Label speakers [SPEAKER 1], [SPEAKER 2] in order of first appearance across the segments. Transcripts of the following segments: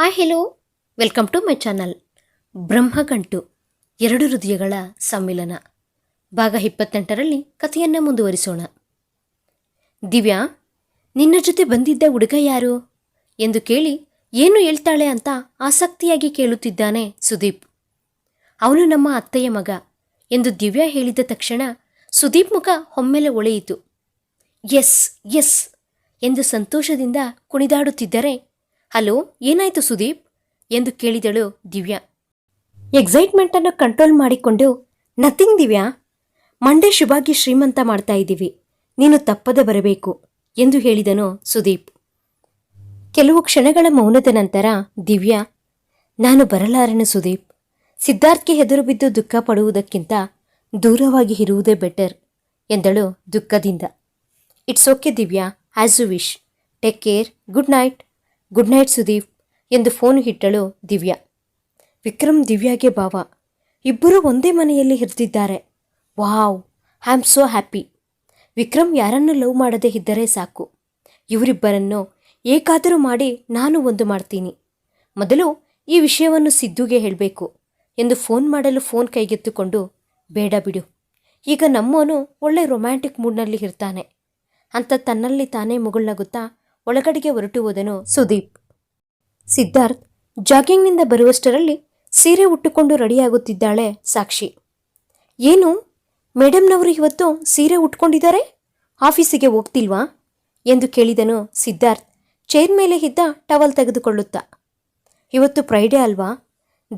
[SPEAKER 1] Hi hello welcome to my channel Brahmagantu, ಎರಡು ಹೃದಯಗಳ ಸಮ್ಮಿಲನ. ಭಾಗ ಇಪ್ಪತ್ತೆಂಟರಲ್ಲಿ ಕಥೆಯನ್ನು ಮುಂದುವರಿಸೋಣ. ದಿವ್ಯಾ, ನಿನ್ನ ಜೊತೆ ಬಂದಿದ್ದ ಹುಡುಗ ಯಾರು? ಎಂದು ಕೇಳಿ ಏನು ಹೇಳ್ತಾಳೆ ಅಂತ ಆಸಕ್ತಿಯಾಗಿ ಕೇಳುತ್ತಿದ್ದಾನೆ ಸುದೀಪ್. ಅವನು ನಮ್ಮ ಅತ್ತೆಯ ಮಗ ಎಂದು ದಿವ್ಯಾ ಹೇಳಿದ ತಕ್ಷಣ ಸುದೀಪ್ ಮುಖ ಒಮ್ಮೆಲೆ ಒಳೆಯಿತು. ಎಸ್ ಎಸ್ ಎಂದು ಸಂತೋಷದಿಂದ ಕುಣಿದಾಡುತ್ತಿದ್ದರೆ ಹಲೋ, ಏನಾಯ್ತು ಸುದೀಪ್? ಎಂದು ಕೇಳಿದಳು ದಿವ್ಯಾ. ಎಕ್ಸೈಟ್ಮೆಂಟನ್ನು ಕಂಟ್ರೋಲ್ ಮಾಡಿಕೊಂಡು ನಥಿಂಗ್ ದಿವ್ಯಾ. ಮಂಡೆ ಶುಭಾಗಿ ಶ್ರೀಮಂತ ಮಾಡ್ತಾ ಇದ್ದೀವಿ. ನೀನು ತಪ್ಪದೆ ಬರಬೇಕು, ಎಂದು ಹೇಳಿದನು ಸುದೀಪ್. ಕೆಲವು ಕ್ಷಣಗಳ ಮೌನದ ನಂತರ ದಿವ್ಯಾ, ನಾನು ಬರಲಾರನು ಸುದೀಪ್. ಸಿದ್ಧಾರ್ಥ್ಗೆ ಹೆದರು ಬಿದ್ದು ದುಃಖ ಪಡುವುದಕ್ಕಿಂತ ದೂರವಾಗಿ ಇರುವುದೇ ಬೆಟರ್ ಎಂದಳು ದುಃಖದಿಂದ. It's okay Divya. As you wish take care good night good night Sudeep ಎಂದು ಫೋನ್ ಇಟ್ಟಳು ದಿವ್ಯಾ. ವಿಕ್ರಮ್, ದಿವ್ಯಾಗೆ ಭಾವ. ಇಬ್ಬರೂ ಒಂದೇ ಮನೆಯಲ್ಲಿ ಇರ್ತಿದ್ದಾರೆ. Wow, I am so happy. Vikram ಯಾರನ್ನು ಲವ್ ಮಾಡದೇ ಇದ್ದರೆ ಸಾಕು. ಇವರಿಬ್ಬರನ್ನು ಏಕಾದರೂ ಮಾಡಿ ನಾನು ಒಂದು ಮಾಡ್ತೀನಿ. ಮೊದಲು ಈ ವಿಷಯವನ್ನು ಸಿದ್ದುಗೆ ಹೇಳಬೇಕು ಎಂದು ಫೋನ್ ಮಾಡಲು ಫೋನ್ ಕೈಗೆತ್ತುಕೊಂಡು, ಬೇಡ ಬಿಡು. ಈಗ ನಮ್ಮವನು ಒಳ್ಳೆ ರೊಮ್ಯಾಂಟಿಕ್ ಮೂಡ್ನಲ್ಲಿ ಇರ್ತಾನೆ. ಅಂತ ತನ್ನಲ್ಲಿ ತಾನೇ ಮುಗುಳ್ನಗುತ್ತಾ ಒಳಗಡೆಗೆ ಹೊರಟುವುದನು ಸುದೀಪ್. ಸಿದ್ಧಾರ್ಥ್, ಜಾಗಿಂಗ್ನಿಂದ ಬರುವಷ್ಟರಲ್ಲಿ ಸೀರೆ ಉಟ್ಟುಕೊಂಡು ರೆಡಿಯಾಗುತ್ತಿದ್ದಾಳೆ ಸಾಕ್ಷಿ. ಏನು? ಮೇಡಮ್ನವರು ಇವತ್ತು ಸೀರೆ ಉಟ್ಕೊಂಡಿದ್ದಾರೆ? ಆಫೀಸಿಗೆ ಹೋಗ್ತಿಲ್ವಾ? ಎಂದು ಕೇಳಿದನು ಸಿದ್ಧಾರ್ಥ್, ಚೇರ್ ಮೇಲೆ ಇದ್ದ ಟವಲ್ ತೆಗೆದುಕೊಳ್ಳುತ್ತಾ. ಇವತ್ತು ಫ್ರೈಡೇ ಅಲ್ವಾ?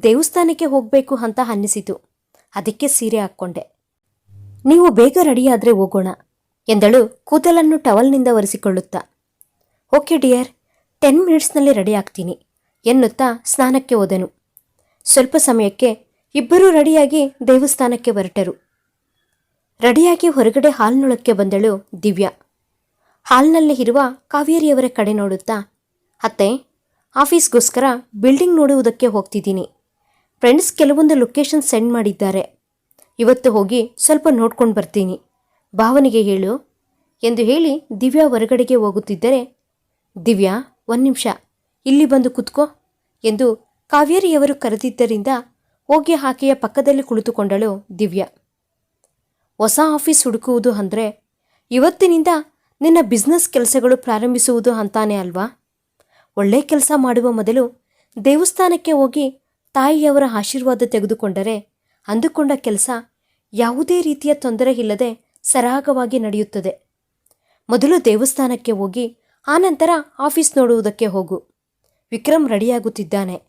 [SPEAKER 1] ದೇವಸ್ಥಾನಕ್ಕೆ ಹೋಗಬೇಕು ಅಂತ ಅನ್ನಿಸಿತು. ಅದಕ್ಕೆ ಸೀರೆ ಹಾಕ್ಕೊಂಡೆ. ನೀವು ಬೇಗ ರೆಡಿಯಾದರೆ ಹೋಗೋಣ, ಎಂದಳು ಕೂದಲನ್ನು ಟವಲ್ನಿಂದ ಒರೆಸಿಕೊಳ್ಳುತ್ತಾ. ಓಕೆ ಡಿಯರ್, ಟೆನ್ ಮಿನಿಟ್ಸ್ನಲ್ಲಿ ರೆಡಿ ಆಗ್ತೀನಿ, ಎನ್ನುತ್ತಾ ಸ್ನಾನಕ್ಕೆ ಹೋದನು. ಸ್ವಲ್ಪ ಸಮಯಕ್ಕೆ ಇಬ್ಬರೂ ರೆಡಿಯಾಗಿ ದೇವಸ್ಥಾನಕ್ಕೆ ಹೊರಟರು. ರೆಡಿಯಾಗಿ ಹೊರಗಡೆ ಹಾಲ್ನೊಳಕ್ಕೆ ಬಂದಳು ದಿವ್ಯಾ. ಹಾಲ್ನಲ್ಲಿ ಇರುವ ಕಾವೇರಿಯವರ ಕಡೆ ನೋಡುತ್ತಾ, ಅತ್ತೆ, ಆಫೀಸ್ಗೋಸ್ಕರ ಬಿಲ್ಡಿಂಗ್ ನೋಡುವುದಕ್ಕೆ ಹೋಗ್ತಿದ್ದೀನಿ. ಫ್ರೆಂಡ್ಸ್ ಕೆಲವೊಂದು ಲೊಕೇಶನ್ ಸೆಂಡ್ ಮಾಡಿದ್ದಾರೆ. ಇವತ್ತು ಹೋಗಿ ಸ್ವಲ್ಪ ನೋಡ್ಕೊಂಡು ಬರ್ತೀನಿ. ಭಾವನಿಗೆ ಹೇಳು. ಎಂದು ಹೇಳಿ ದಿವ್ಯಾ ಹೊರಗಡೆಗೆ ಹೋಗುತ್ತಿದ್ದರೆ ದಿವ್ಯಾ, ಒಂದು ನಿಮಿಷ. ಇಲ್ಲಿ ಬಂದು ಕುತ್ಕೋ ಎಂದು ಕಾವೇರಿಯವರು ಕರೆದಿದ್ದರಿಂದ ಹೋಗಿ ಆಕೆಯ ಪಕ್ಕದಲ್ಲಿ ಕುಳಿತುಕೊಂಡಳು ದಿವ್ಯಾ. ಹೊಸ ಆಫೀಸ್ ಹುಡುಕುವುದು ಅಂದರೆ ಇವತ್ತಿನಿಂದ ನಿನ್ನ ಬಿಸ್ನೆಸ್ ಕೆಲಸಗಳು ಪ್ರಾರಂಭಿಸುವುದು ಅಂತಾನೆ ಅಲ್ವಾ? ಒಳ್ಳೆ ಕೆಲಸ ಮಾಡುವ ಮೊದಲು ದೇವಸ್ಥಾನಕ್ಕೆ ಹೋಗಿ ತಾಯಿಯವರ ಆಶೀರ್ವಾದ ತೆಗೆದುಕೊಂಡರೆ ಅಂದುಕೊಂಡ ಕೆಲಸ ಯಾವುದೇ ರೀತಿಯ ತೊಂದರೆ ಇಲ್ಲದೆ ಸರಾಗವಾಗಿ ನಡೆಯುತ್ತದೆ. ಮೊದಲು ದೇವಸ್ಥಾನಕ್ಕೆ ಹೋಗಿ ಆನಂತರ ಆಫೀಸ್ ನೋಡುವುದಕ್ಕೆ ಹೋಗು. ವಿಕ್ರಮ್ ರೆಡಿಯಾಗುತ್ತಿದ್ದಾನೆ.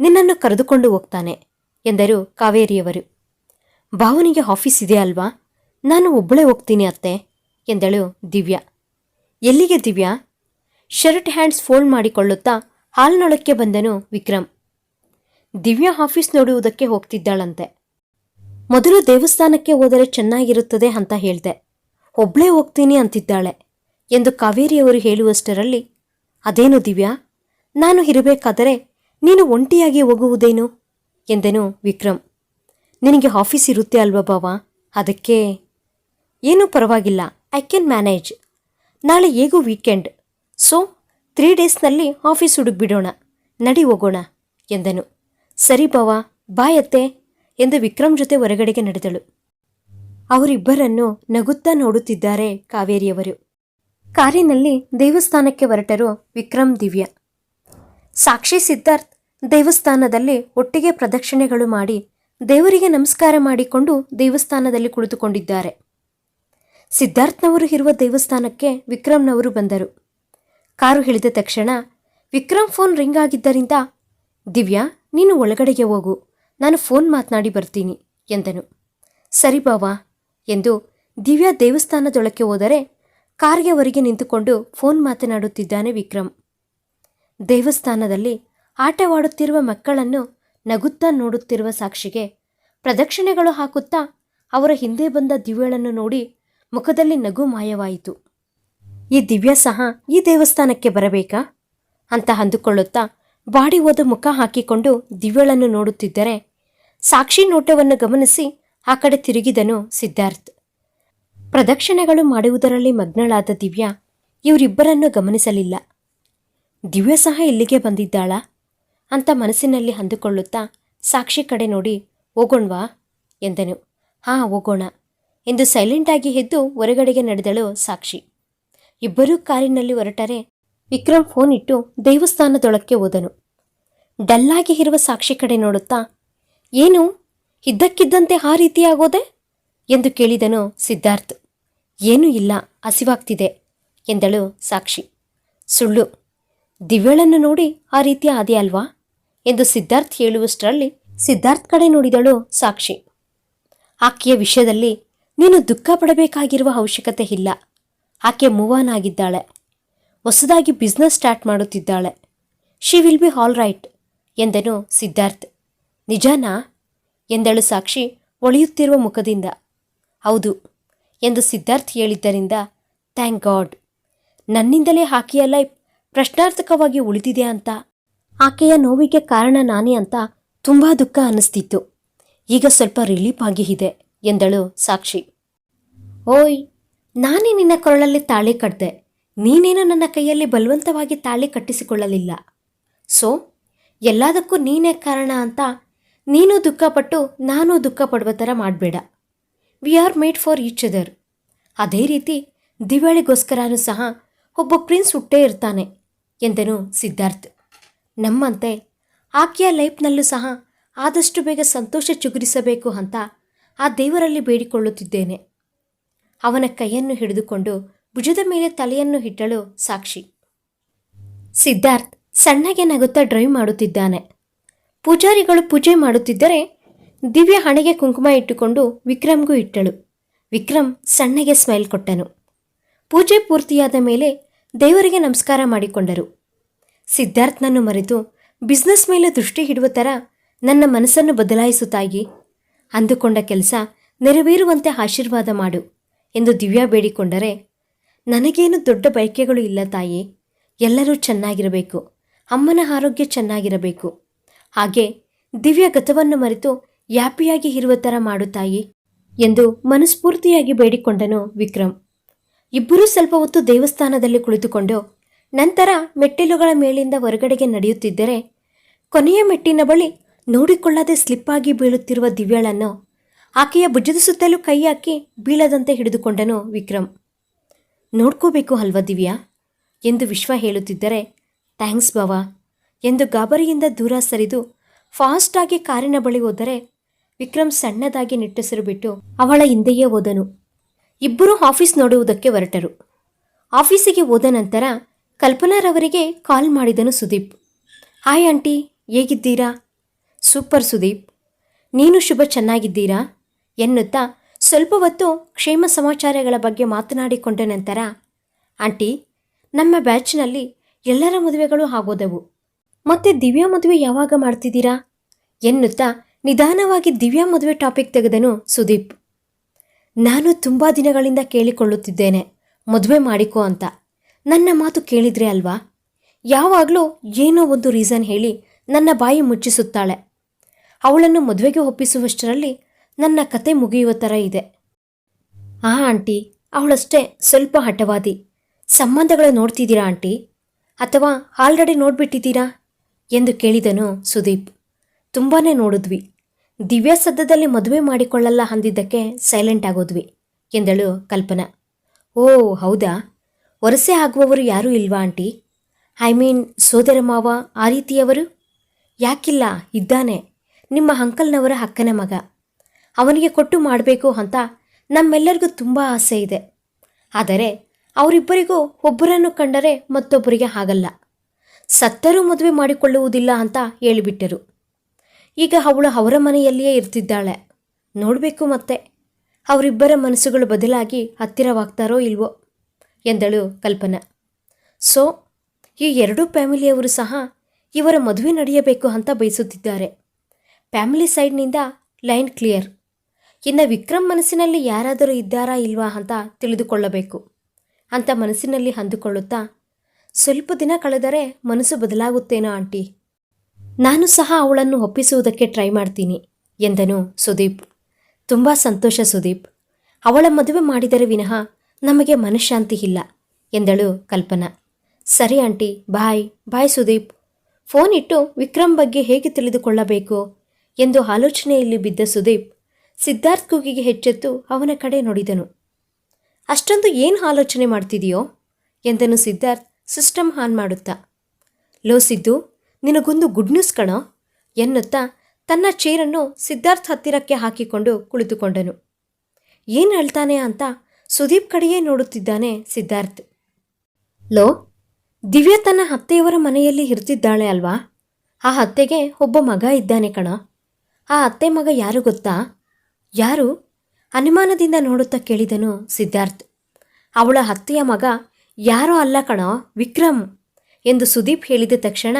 [SPEAKER 1] ನಿನ್ನನ್ನು ಕರೆದುಕೊಂಡು ಹೋಗ್ತಾನೆ ಎಂದರು ಕಾವೇರಿಯವರು. ಭಾವನಿಗೆ ಆಫೀಸ್ ಇದೆ ಅಲ್ವಾ? ನಾನು ಒಬ್ಬಳೇ ಹೋಗ್ತೀನಿ ಅತ್ತೆ ಎಂದಳು ದಿವ್ಯಾ. ಎಲ್ಲಿಗೆ ದಿವ್ಯಾ? ಶರ್ಟ್ ಹ್ಯಾಂಡ್ಸ್ ಫೋಲ್ಡ್ ಮಾಡಿಕೊಳ್ಳುತ್ತಾ ಹಾಲ್ನೊಳಕ್ಕೆ ಬಂದನು ವಿಕ್ರಮ್. ದಿವ್ಯಾ ಆಫೀಸ್ ನೋಡುವುದಕ್ಕೆ ಹೋಗ್ತಿದ್ದಾಳಂತೆ. ಮೊದಲು ದೇವಸ್ಥಾನಕ್ಕೆ ಹೋದರೆ ಚೆನ್ನಾಗಿರುತ್ತದೆ ಅಂತ ಹೇಳಿದೆ. ಒಬ್ಳೇ ಹೋಗ್ತೀನಿ ಅಂತಿದ್ದಾಳೆ. ಎಂದು ಕಾವೇರಿಯವರು ಹೇಳುವಷ್ಟರಲ್ಲಿ, ಅದೇನು ದಿವ್ಯಾ, ನಾನು ಇರಬೇಕಾದರೆ ನೀನು ಒಂಟಿಯಾಗಿ ಹೋಗುವುದೇನು? ಎಂದೆನು ವಿಕ್ರಮ್. ನಿನಗೆ ಆಫೀಸ್ ಇರುತ್ತೆ ಅಲ್ವಾ ಬಾವ? ಅದಕ್ಕೆ, ಏನೂ ಪರವಾಗಿಲ್ಲ. I can manage. ನಾಳೆ ಹೇಗೂ ವೀಕೆಂಡ್. ಸೊ, ತ್ರೀ ಡೇಸ್ನಲ್ಲಿ ಆಫೀಸ್ ಹುಡುಕ್ಬಿಡೋಣ. ನಡಿ ಹೋಗೋಣ, ಎಂದನು. ಸರಿ ಬಾವ ಬಾಯತ್ತೆ ಎಂದು ವಿಕ್ರಮ್ ಜೊತೆ ಹೊರಗಡೆಗೆ ನಡೆದಳು. ಅವರಿಬ್ಬರನ್ನು ನಗುತ್ತಾ ನೋಡುತ್ತಿದ್ದಾರೆ ಕಾವೇರಿಯವರು. ಕಾರಿನಲ್ಲಿ ದೇವಸ್ಥಾನಕ್ಕೆ ಹೊರಟರು ವಿಕ್ರಮ್, ದಿವ್ಯ. ಸಾಕ್ಷಿ ಸಿದ್ಧಾರ್ಥ್ ದೇವಸ್ಥಾನದಲ್ಲಿ ಒಟ್ಟಿಗೆ ಪ್ರದಕ್ಷಿಣೆಗಳು ಮಾಡಿ ದೇವರಿಗೆ ನಮಸ್ಕಾರ ಮಾಡಿಕೊಂಡು ದೇವಸ್ಥಾನದಲ್ಲಿ ಕುಳಿತುಕೊಂಡಿದ್ದಾರೆ. ಸಿದ್ಧಾರ್ಥ್ನವರು ಇರುವ ದೇವಸ್ಥಾನಕ್ಕೆ ವಿಕ್ರಮ್ನವರು ಬಂದರು. ಕಾರು ಇಳಿದ ತಕ್ಷಣ, ವಿಕ್ರಮ್ ಫೋನ್ ರಿಂಗ್ ಆಗಿದ್ದರಿಂದ, ದಿವ್ಯಾ, ನೀನು ಒಳಗಡೆಗೆ ಹೋಗು. ನಾನು ಫೋನ್ ಮಾತನಾಡಿ ಬರ್ತೀನಿ, ಎಂದನು. ಸರಿ ಬಾವಾ, ಎಂದು ದಿವ್ಯಾ ದೇವಸ್ಥಾನದೊಳಕ್ಕೆ ಹೋದರೆ ಕಾರ್ಗೆ ಹೊರಗೆ ನಿಂತುಕೊಂಡು ಫೋನ್ ಮಾತನಾಡುತ್ತಿದ್ದಾನೆ ವಿಕ್ರಮ್. ದೇವಸ್ಥಾನದಲ್ಲಿ ಆಟವಾಡುತ್ತಿರುವ ಮಕ್ಕಳನ್ನು ನಗುತ್ತಾ ನೋಡುತ್ತಿರುವ ಸಾಕ್ಷಿಗೆ ಪ್ರದಕ್ಷಿಣೆಗಳು ಹಾಕುತ್ತಾ ಅವರ ಹಿಂದೆ ಬಂದ ದಿವ್ಯಳನ್ನು ನೋಡಿ ಮುಖದಲ್ಲಿ ನಗು ಮಾಯವಾಯಿತು. ಈ ದಿವ್ಯ ಸಹ ಈ ದೇವಸ್ಥಾನಕ್ಕೆ ಬರಬೇಕಾ? ಅಂತ ಅಂದುಕೊಳ್ಳುತ್ತಾ ಬಾಡಿ ಹೋದ ಮುಖ ಹಾಕಿಕೊಂಡು ದಿವ್ಯಳನ್ನು ನೋಡುತ್ತಿದ್ದರೆ ಸಾಕ್ಷಿ ನೋಟವನ್ನು ಗಮನಿಸಿ ಆ ಕಡೆ ತಿರುಗಿದನು ಸಿದ್ಧಾರ್ಥ್. ಪ್ರದಕ್ಷಿಣೆಗಳು ಮಾಡುವುದರಲ್ಲಿ ಮಗ್ನಳಾದ ದಿವ್ಯಾ ಇವರಿಬ್ಬರನ್ನು ಗಮನಿಸಲಿಲ್ಲ. ದಿವ್ಯ ಸಹ ಇಲ್ಲಿಗೆ ಬಂದಿದ್ದಾಳ. ಅಂತ ಮನಸ್ಸಿನಲ್ಲಿ ಅಂದುಕೊಳ್ಳುತ್ತಾ ಸಾಕ್ಷಿ ಕಡೆ ನೋಡಿ, ಹೋಗೋಣವಾ? ಎಂದನು. ಹಾಂ, ಹೋಗೋಣ ಎಂದು ಸೈಲೆಂಟಾಗಿ ಎದ್ದು ಹೊರಗಡೆಗೆ ನಡೆದಳು ಸಾಕ್ಷಿ. ಇಬ್ಬರೂ ಕಾರಿನಲ್ಲಿ ಹೊರಟರೆ ವಿಕ್ರಮ್ ಫೋನ್ ಇಟ್ಟು ದೇವಸ್ಥಾನದೊಳಕ್ಕೆ ಹೋದನು. ಡಲ್ಲಾಗಿ ಇರುವ ಸಾಕ್ಷಿ ಕಡೆ ನೋಡುತ್ತಾ, ಏನು? ಇದ್ದಕ್ಕಿದ್ದಂತೆ ಆ ರೀತಿಯಾಗೋದೆ ಎಂದು ಕೇಳಿದನು ಸಿದ್ಧಾರ್ಥ್. ಏನೂ ಇಲ್ಲ, ಹಸಿವಾಗ್ತಿದೆ ಎಂದಳು ಸಾಕ್ಷಿ. ಸುಳ್ಳು. ದಿವ್ಯಳನ್ನು ನೋಡಿ ಆ ರೀತಿ ಆದೆ ಅಲ್ವಾ? ಎಂದು ಸಿದ್ಧಾರ್ಥ್ ಹೇಳುವಷ್ಟರಲ್ಲಿ ಸಿದ್ಧಾರ್ಥ್ ಕಡೆ ನೋಡಿದಳು ಸಾಕ್ಷಿ. ಆಕೆಯ ವಿಷಯದಲ್ಲಿ ನೀನು ದುಃಖ ಪಡಬೇಕಾಗಿರುವ ಅವಶ್ಯಕತೆ ಇಲ್ಲ. ಆಕೆ ಮೂವ್ ಆನ್ ಆಗಿದ್ದಾಳೆ ಹೊಸದಾಗಿ ಬಿಸ್ನೆಸ್ ಸ್ಟಾರ್ಟ್ ಮಾಡುತ್ತಿದ್ದಾಳೆ. She will be all right ಎಂದನು ಸಿದ್ಧಾರ್ಥ್. ನಿಜಾನಾ? ಎಂದಳು ಸಾಕ್ಷಿ ಒಳೆಯುತ್ತಿರುವ ಮುಖದಿಂದ. ಹೌದು ಎಂದು ಸಿದ್ಧಾರ್ಥ್ ಹೇಳಿದ್ದರಿಂದ, ಥ್ಯಾಂಕ್ ಗಾಡ್. ನನ್ನಿಂದಲೇ ಆಕೆಯ ಲೈಫ್ ಪ್ರಶ್ನಾರ್ಥಕವಾಗಿ ಉಳಿದಿದೆ ಅಂತ, ಆಕೆಯ ನೋವಿಗೆ ಕಾರಣ ನಾನೇ ಅಂತ ತುಂಬ ದುಃಖ ಅನ್ನಿಸ್ತಿತ್ತು. ಈಗ ಸ್ವಲ್ಪ ರಿಲೀಫ್ ಆಗಿ ಇದೆ ಎಂದಳು ಸಾಕ್ಷಿ. ಓಯ್, ನಾನೇ ನಿನ್ನ ಕೊರಳಲ್ಲಿ ತಾಳಿ ಕಟ್ಟಿದೆ ನೀನೇನು ನನ್ನ ಕೈಯಲ್ಲಿ ಬಲವಂತವಾಗಿ ತಾಳಿ ಕಟ್ಟಿಸಿಕೊಳ್ಳಲಿಲ್ಲ. ಸೊ, ಎಲ್ಲದಕ್ಕೂ ನೀನೇ ಕಾರಣ ಅಂತ ನೀನು ದುಃಖಪಟ್ಟು ನಾನು ದುಃಖ ಪಡುವ ಥರ ಮಾಡಬೇಡ. We are made for each other ಅದೇ ರೀತಿ ದಿವಾಳಿಗೋಸ್ಕರನೂ ಸಹ ಒಬ್ಬ ಪ್ರಿನ್ಸ್ ಹುಟ್ಟೇ ಇರ್ತಾನೆ ಎಂದನು ಸಿದ್ಧಾರ್ಥ್. ನಮ್ಮಂತೆ ಆಕೆಯ ಲೈಫ್ನಲ್ಲೂ ಸಹ ಆದಷ್ಟು ಬೇಗ ಸಂತೋಷ ಚುಗುರಿಸಬೇಕು ಅಂತ ಆ ದೇವರಲ್ಲಿ ಬೇಡಿಕೊಳ್ಳುತ್ತಿದ್ದೇನೆ. ಅವನ ಕೈಯನ್ನು ಹಿಡಿದುಕೊಂಡು ಭುಜದ ಮೇಲೆ ತಲೆಯನ್ನು ಇಟ್ಟಳು ಸಾಕ್ಷಿ. ಸಿದ್ಧಾರ್ಥ್ ಸಣ್ಣಗೆ ನಗುತ್ತಾ ಡ್ರೈವ್ ಮಾಡುತ್ತಿದ್ದಾನೆ. ಪೂಜಾರಿಗಳು ಪೂಜೆ ಮಾಡುತ್ತಿದ್ದರೆ ದಿವ್ಯ ಹಣೆಗೆ ಕುಂಕುಮ ಇಟ್ಟುಕೊಂಡು ವಿಕ್ರಮ್ಗೂ ಇಟ್ಟಳು. ವಿಕ್ರಮ್ ಸಣ್ಣಗೆ ಸ್ಮೈಲ್ ಕೊಟ್ಟನು. ಪೂಜೆ ಪೂರ್ತಿಯಾದ ಮೇಲೆ ದೇವರಿಗೆ ನಮಸ್ಕಾರ ಮಾಡಿಕೊಂಡರು. ಸಿದ್ಧಾರ್ಥ್ನನ್ನು ಮರೆತು ಬಿಸ್ನೆಸ್ ಮೇಲೆ ದೃಷ್ಟಿ ಹಿಡುವ ಥರ ನನ್ನ ಮನಸ್ಸನ್ನು ಬದಲಾಯಿಸುತ್ತಾಗಿ ಅಂದುಕೊಂಡ ಕೆಲಸ ನೆರವೇರುವಂತೆ ಆಶೀರ್ವಾದ ಮಾಡು ಎಂದು ದಿವ್ಯಾ ಬೇಡಿಕೊಂಡರೆ, ನನಗೇನು ದೊಡ್ಡ ಬಯಕೆಗಳು ಇಲ್ಲ ತಾಯಿ, ಎಲ್ಲರೂ ಚೆನ್ನಾಗಿರಬೇಕು, ಅಮ್ಮನ ಆರೋಗ್ಯ ಚೆನ್ನಾಗಿರಬೇಕು. ಹಾಗೆ ದಿವ್ಯ ಗತವನ್ನು ಮರೆತು ಯಾಪಿಯಾಗಿ ಇರುವ ಥರ ಮಾಡು ತಾಯಿ ಎಂದು ಮನಸ್ಫೂರ್ತಿಯಾಗಿ ಬೇಡಿಕೊಂಡನು ವಿಕ್ರಮ್. ಇಬ್ಬರೂ ಸ್ವಲ್ಪ ಹೊತ್ತು ದೇವಸ್ಥಾನದಲ್ಲಿ ಕುಳಿತುಕೊಂಡು ನಂತರ ಮೆಟ್ಟಿಲುಗಳ ಮೇಲಿಂದ ಹೊರಗಡೆಗೆ ನಡೆಯುತ್ತಿದ್ದರೆ ಕೊನೆಯ ಮೆಟ್ಟಿನ ಬಳಿ ನೋಡಿಕೊಳ್ಳದೆ ಸ್ಲಿಪ್ಪಾಗಿ ಬೀಳುತ್ತಿರುವ ದಿವ್ಯಾಳನ್ನು ಆಕೆಯ ಭುಜದ ಸುತ್ತಲೂ ಕೈ ಹಾಕಿ ಬೀಳದಂತೆ ಹಿಡಿದುಕೊಂಡನು ವಿಕ್ರಮ್. ನೋಡ್ಕೋಬೇಕು ಅಲ್ವ ದಿವ್ಯಾ? ಎಂದು ವಿಶ್ವ ಹೇಳುತ್ತಿದ್ದರೆ, ಥ್ಯಾಂಕ್ಸ್ ಬಾವಾ ಎಂದು ಗಾಬರಿಯಿಂದ ದೂರ ಸರಿದು ಫಾಸ್ಟಾಗಿ ಕಾರಿನ ಬಳಿ ಹೋದರೆ ವಿಕ್ರಮ್ ಸಣ್ಣದಾಗಿ ನಿಟ್ಟುಸಿರು ಬಿಟ್ಟು ಅವಳ ಹಿಂದೆಯೇ ಹೋದನು. ಇಬ್ಬರೂ ಆಫೀಸ್ ನೋಡುವುದಕ್ಕೆ ಹೊರಟರು. ಆಫೀಸಿಗೆ ಹೋದ ನಂತರ ಕಲ್ಪನಾರವರಿಗೆ ಕಾಲ್ ಮಾಡಿದನು ಸುದೀಪ್. ಹಾಯ್ ಆಂಟಿ, ಹೇಗಿದ್ದೀರಾ? ಸೂಪರ್ ಸುದೀಪ್. ನೀನು ಶುಭ ಚೆನ್ನಾಗಿದ್ದೀರಾ? ಎನ್ನುತ್ತಾ ಸ್ವಲ್ಪ ಹೊತ್ತು ಕ್ಷೇಮ ಸಮಾಚಾರಗಳ ಬಗ್ಗೆ ಮಾತನಾಡಿಕೊಂಡ ನಂತರ, ಆಂಟಿ, ನಮ್ಮ ಬ್ಯಾಚ್ನಲ್ಲಿ ಎಲ್ಲರ ಮದುವೆಗಳು ಆಗೋದವು. ಮತ್ತೆ ದಿವ್ಯಾ ಮದುವೆ ಯಾವಾಗ ಮಾಡ್ತಿದ್ದೀರಾ? ಎನ್ನುತ್ತಾ ನಿಧಾನವಾಗಿ ದಿವ್ಯಾ ಮದುವೆ ಟಾಪಿಕ್ ತೆಗೆದನು ಸುದೀಪ್. ನಾನು ತುಂಬ ದಿನಗಳಿಂದ ಕೇಳಿಕೊಳ್ಳುತ್ತಿದ್ದೇನೆ, ಮದುವೆ ಮಾಡಿಕೋ ಅಂತ. ನನ್ನ ಮಾತು ಕೇಳಿದ್ರೆ ಅಲ್ವಾ? ಯಾವಾಗಲೂ ಏನೋ ಒಂದು ರೀಸನ್ ಹೇಳಿ ನನ್ನ ಬಾಯಿ ಮುಚ್ಚಿಸುತ್ತಾಳೆ. ಅವಳನ್ನು ಮದುವೆಗೆ ಒಪ್ಪಿಸುವಷ್ಟರಲ್ಲಿ ನನ್ನ ಕತೆ ಮುಗಿಯುವ ಥರ ಇದೆ. ಆ ಆಂಟಿ, ಅವಳಷ್ಟೇ ಸ್ವಲ್ಪ ಹಠವಾದಿ. ಸಂಬಂಧಗಳು ನೋಡ್ತಿದ್ದೀರಾ ಆಂಟಿ? ಅಥವಾ ಆಲ್ರೆಡಿ ನೋಡ್ಬಿಟ್ಟಿದ್ದೀರಾ? ಎಂದು ಕೇಳಿದನು ಸುದೀಪ್. ತುಂಬಾ ನೋಡಿದ್ವಿ. ದಿವ್ಯಾ ಸದ್ಯದಲ್ಲಿ ಮದುವೆ ಮಾಡಿಕೊಳ್ಳಲ್ಲ ಅಂದಿದ್ದಕ್ಕೆ ಸೈಲೆಂಟ್ ಆಗೋದ್ವಿ, ಎಂದಳು ಕಲ್ಪನಾ. ಓ, ಹೌದಾ? ವರಸೆ ಆಗುವವರು ಯಾರೂ ಇಲ್ವಾ ಆಂಟಿ? ಐ ಮೀನ್ ಸೋದರ ಮಾವ ಆ ರೀತಿಯವರು? ಯಾಕಿಲ್ಲ, ಇದ್ದಾನೆ. ನಿಮ್ಮ ಅಂಕಲ್ನವರ ಅಕ್ಕನ ಮಗ. ಅವನಿಗೆ ಕೊಟ್ಟು ಮಾಡಬೇಕು ಅಂತ ನಮ್ಮೆಲ್ಲರಿಗೂ ತುಂಬ ಆಸೆ ಇದೆ. ಆದರೆ ಅವರಿಬ್ಬರಿಗೂ ಒಬ್ಬರನ್ನು ಕಂಡರೆ ಮತ್ತೊಬ್ಬರಿಗೆ ಆಗಲ್ಲ ಸತ್ತರೂ ಮದುವೆ ಮಾಡಿಕೊಳ್ಳುವುದಿಲ್ಲ ಅಂತ ಹೇಳಿಬಿಟ್ಟರು. ಈಗ ಅವಳು ಅವರ ಮನೆಯಲ್ಲಿಯೇ ಇರ್ತಿದ್ದಾಳೆ. ನೋಡಬೇಕು ಮತ್ತೆ. ಅವರಿಬ್ಬರ ಮನಸ್ಸುಗಳು ಬದಲಾಗಿ ಹತ್ತಿರವಾಗ್ತಾರೋ ಇಲ್ವೋ? ಎಂದಳು ಕಲ್ಪನಾ. ಸೊ, ಈ ಎರಡೂ ಫ್ಯಾಮಿಲಿಯವರು ಸಹ ಇವರ ಮದುವೆ ನಡೆಯಬೇಕು ಅಂತ ಬಯಸುತ್ತಿದ್ದಾರೆ. ಫ್ಯಾಮಿಲಿ ಸೈಡ್ನಿಂದ ಲೈನ್ ಕ್ಲಿಯರ್. ಇನ್ನು ವಿಕ್ರಮ್ ಮನಸ್ಸಿನಲ್ಲಿ ಯಾರಾದರೂ ಇದ್ದಾರಾ ಇಲ್ವಾ ಅಂತ ತಿಳಿದುಕೊಳ್ಳಬೇಕು. ಅಂತ ಮನಸ್ಸಿನಲ್ಲಿ ಅಂದುಕೊಳ್ಳುತ್ತಾ, ಸ್ವಲ್ಪ ದಿನ ಕಳೆದರೆ ಮನಸ್ಸು ಬದಲಾಗುತ್ತೇನೋ ಆಂಟಿ? ನಾನು ಸಹ ಅವಳನ್ನು ಒಪ್ಪಿಸುವುದಕ್ಕೆ ಟ್ರೈ ಮಾಡ್ತೀನಿ, ಎಂದನು ಸುದೀಪ್. ತುಂಬ ಸಂತೋಷ ಸುದೀಪ್. ಅವಳ ಮದುವೆ ಮಾಡಿದರೆ ವಿನಃ ನಮಗೆ ಮನಃಶಾಂತಿ ಇಲ್ಲ, ಎಂದಳು ಕಲ್ಪನಾ. ಸರಿ aunty, bye bye Sudeep. Phone ಇಟ್ಟು ವಿಕ್ರಮ್ ಬಗ್ಗೆ ಹೇಗೆ ತಿಳಿದುಕೊಳ್ಳಬೇಕು ಎಂದು ಆಲೋಚನೆಯಲ್ಲಿ ಬಿದ್ದ ಸುದೀಪ್ ಸಿದ್ಧಾರ್ಥ್ ಕೂಗಿಗೆ ಹೆಚ್ಚೆತ್ತು ಅವನ ಕಡೆ ನೋಡಿದನು. ಅಷ್ಟೊಂದು ಏನು ಆಲೋಚನೆ ಮಾಡ್ತಿದೆಯೋ, ಎಂದನು ಸಿದ್ಧಾರ್ಥ್ ಸಿಸ್ಟಮ್ ಆನ್ ಮಾಡುತ್ತಾ. ಲೋ ಸಿದ್ದು ನಿನಗೊಂದು ಗುಡ್ ನ್ಯೂಸ್ ಕಣ, ಎನ್ನುತ್ತಾ ತನ್ನ ಚೇರನ್ನು ಸಿದ್ಧಾರ್ಥ್ ಹತ್ತಿರಕ್ಕೆ ಹಾಕಿಕೊಂಡು ಕುಳಿತುಕೊಂಡನು. ಏನು ಹೇಳ್ತಾನೆ ಅಂತ ಸುದೀಪ್ ಕಡೆಯೇ ನೋಡುತ್ತಿದ್ದಾನೆ ಸಿದ್ಧಾರ್ಥ್. ಲೋ, ದಿವ್ಯಾ ತನ್ನ ಅತ್ತೆಯವರ ಮನೆಯಲ್ಲಿ ಇರ್ತಿದ್ದಾಳೆ ಅಲ್ವಾ? ಆ ಅತ್ತೆಗೆ ಒಬ್ಬ ಮಗ ಇದ್ದಾನೆ ಕಣ. ಆ ಅತ್ತೆ ಮಗ ಯಾರು ಗೊತ್ತಾ? ಯಾರು? ಅನುಮಾನದಿಂದ ನೋಡುತ್ತಾ ಕೇಳಿದನು ಸಿದ್ಧಾರ್ಥ್. ಅವಳ ಅತ್ತೆಯ ಮಗ ಯಾರೋ ಅಲ್ಲ ಕಣ, ವಿಕ್ರಮ್ ಎಂದು ಸುದೀಪ್ ಹೇಳಿದ ತಕ್ಷಣ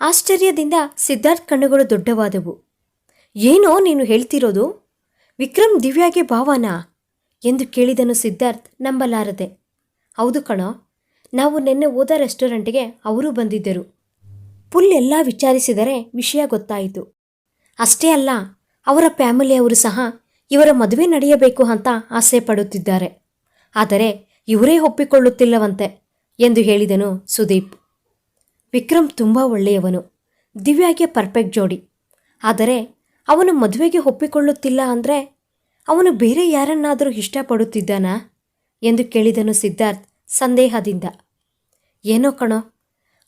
[SPEAKER 1] ಆಶ್ಚರ್ಯದಿಂದ ಸಿದ್ಧಾರ್ಥ್ ಕಣ್ಣುಗಳು ದೊಡ್ಡವಾದವು. ಏನೋ ನೀನು ಹೇಳ್ತಿರೋದು? ವಿಕ್ರಮ್ ದಿವ್ಯಾಗೆ ಭಾವನಾ? ಎಂದು ಕೇಳಿದನು ಸಿದ್ಧಾರ್ಥ್ ನಂಬಲಾರದೆ. ಹೌದು ಕಣೋ, ನಾವು ನಿನ್ನೆ ಹೋದ ರೆಸ್ಟೋರೆಂಟ್ಗೆ ಅವರು ಬಂದಿದ್ದರು. ಪುಲ್ ಎಲ್ಲ ವಿಚಾರಿಸಿದರೆ ವಿಷಯ ಗೊತ್ತಾಯಿತು. ಅಷ್ಟೇ ಅಲ್ಲ, ಅವರ ಫ್ಯಾಮಿಲಿಯವರು ಸಹ ಇವರ ಮದುವೆ ನಡೆಯಬೇಕು ಅಂತ ಆಸೆ ಪಡುತ್ತಿದ್ದಾರೆ. ಆದರೆ ಇವರೇ ಒಪ್ಪಿಕೊಳ್ಳುತ್ತಿಲ್ಲವಂತೆ, ಎಂದು ಹೇಳಿದನು ಸುದೀಪ್. ವಿಕ್ರಮ್ ತುಂಬ ಒಳ್ಳೆಯವನು. ದಿವ್ಯಾಗೆ ಪರ್ಫೆಕ್ಟ್ ಜೋಡಿ. ಆದರೆ ಅವನು ಮದುವೆಗೆ ಒಪ್ಪಿಕೊಳ್ಳುತ್ತಿಲ್ಲ ಅಂದರೆ ಅವನು ಬೇರೆ ಯಾರನ್ನಾದರೂ ಇಷ್ಟಪಡುತ್ತಿದ್ದಾನಾ ಎಂದು ಕೇಳಿದನು ಸಿದ್ಧಾರ್ಥ್ ಸಂದೇಹದಿಂದ. ಏನೋ ಕಣೋ,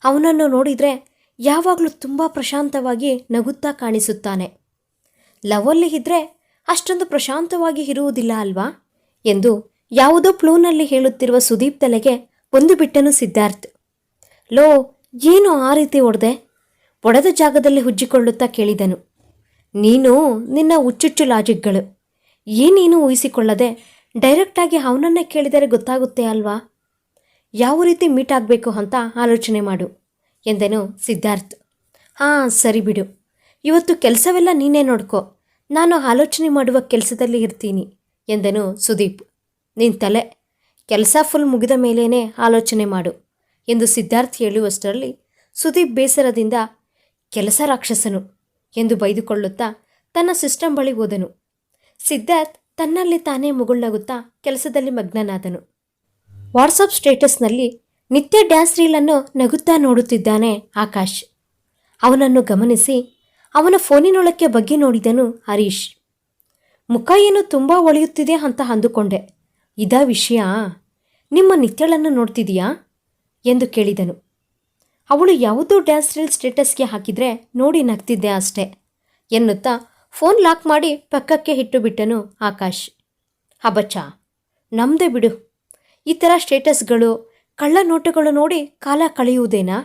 [SPEAKER 1] ಅವನನ್ನು ನೋಡಿದರೆ ಯಾವಾಗಲೂ ತುಂಬ ಪ್ರಶಾಂತವಾಗಿ ನಗುತ್ತಾ ಕಾಣಿಸುತ್ತಾನೆ. ಲವಲ್ಲಿ ಇದ್ದರೆ ಅಷ್ಟೊಂದು ಪ್ರಶಾಂತವಾಗಿ ಇರುವುದಿಲ್ಲ ಅಲ್ವಾ ಎಂದು ಯಾವುದೋ ಪ್ಲೂನಲ್ಲಿ ಹೇಳುತ್ತಿರುವ ಸುದೀಪ್ ತಲೆಗೆ ಒಂದು ಬಿಟ್ಟನು ಸಿದ್ಧಾರ್ಥ್. ಲೋ ಏನು ಆ ರೀತಿ ಒಡೆದೆ? ಒಡೆದ ಜಾಗದಲ್ಲಿ ಹುಜ್ಜಿಕೊಳ್ಳುತ್ತಾ ಕೇಳಿದನು. ನೀನು ನಿನ್ನ ಹುಚ್ಚುಚ್ಚು ಲಾಜಿಕ್ಗಳು. ಏನೇನು ಊಹಿಸಿಕೊಳ್ಳದೆ? ಡೈರೆಕ್ಟಾಗಿ ಅವನನ್ನೇ ಕೇಳಿದರೆ ಗೊತ್ತಾಗುತ್ತೆ ಅಲ್ವಾ? ಯಾವ ರೀತಿ ಮೀಟ್ ಆಗಬೇಕು ಅಂತ ಆಲೋಚನೆ ಮಾಡು, ಎಂದನು ಸಿದ್ಧಾರ್ಥ್. ಹಾಂ, ಸರಿ ಬಿಡು. ಇವತ್ತು ಕೆಲಸವೆಲ್ಲ ನೀನೇ ನೋಡ್ಕೋ. ನಾನು ಆಲೋಚನೆ ಮಾಡುವ ಕೆಲಸದಲ್ಲಿ ಇರ್ತೀನಿ, ಎಂದನು ಸುದೀಪ್. ನಿನ್ ತಲೆ. ಕೆಲಸ ಫುಲ್ ಮುಗಿದ ಮೇಲೇನೆ ಆಲೋಚನೆ ಮಾಡು. ಎಂದು ಸಿದ್ಧಾರ್ಥ್ ಹೇಳುವಷ್ಟರಲ್ಲಿ ಸುದೀಪ್ ಬೇಸರದಿಂದ, ಕೆಲಸ ರಾಕ್ಷಸನು ಎಂದು ಬೈದುಕೊಳ್ಳುತ್ತಾ ತನ್ನ ಸಿಸ್ಟಮ್ ಬಳಿ ಹೋದನು. ಸಿದ್ಧಾರ್ಥ್ ತನ್ನಲ್ಲಿ ತಾನೇ ಮುಗುಳ್ನಗುತ್ತಾ ಕೆಲಸದಲ್ಲಿ ಮಗ್ನನಾದನು. ವಾಟ್ಸಪ್ ಸ್ಟೇಟಸ್ನಲ್ಲಿ ನಿತ್ಯ ಡ್ಯಾನ್ಸ್ ರೀಲನ್ನು ನಗುತ್ತಾ ನೋಡುತ್ತಿದ್ದಾನೆ ಆಕಾಶ್. ಅವನನ್ನು ಗಮನಿಸಿ ಅವನ ಫೋನಿನೊಳಕ್ಕೆ ಬಗ್ಗೆ ನೋಡಿದನು ಹರೀಶ್. ಮುಖ ಏನು ತುಂಬ ಒಳೆಯುತ್ತಿದೆ ಅಂತ ಅಂದುಕೊಂಡೆ. ಇದಾ ವಿಷಯ. ನಿಮ್ಮ ನಿತ್ಯಳನ್ನು ನೋಡ್ತಿದೀಯಾ? ಎಂದು ಕೇಳಿದನು. ಅವಳು ಯಾವುದೋ ಡ್ಯಾನ್ಸ್ ರೀಲ್ ಸ್ಟೇಟಸ್ಗೆ ಹಾಕಿದ್ರೆ ನೋಡಿ ನಗ್ತಿದ್ದೆ ಅಷ್ಟೇ ಎನ್ನುತ್ತಾ ಫೋನ್ ಲಾಕ್ ಮಾಡಿ ಪಕ್ಕಕ್ಕೆ ಇಟ್ಟು ಬಿಟ್ಟನು ಆಕಾಶ್. ಹಬಚ್ಚ ನಮ್ದೇ ಬಿಡು. ಈ ಥರ ಸ್ಟೇಟಸ್ಗಳು, ಕಳ್ಳ ನೋಟಗಳು ನೋಡಿ ಕಾಲ ಕಳೆಯುವುದೇನಾ?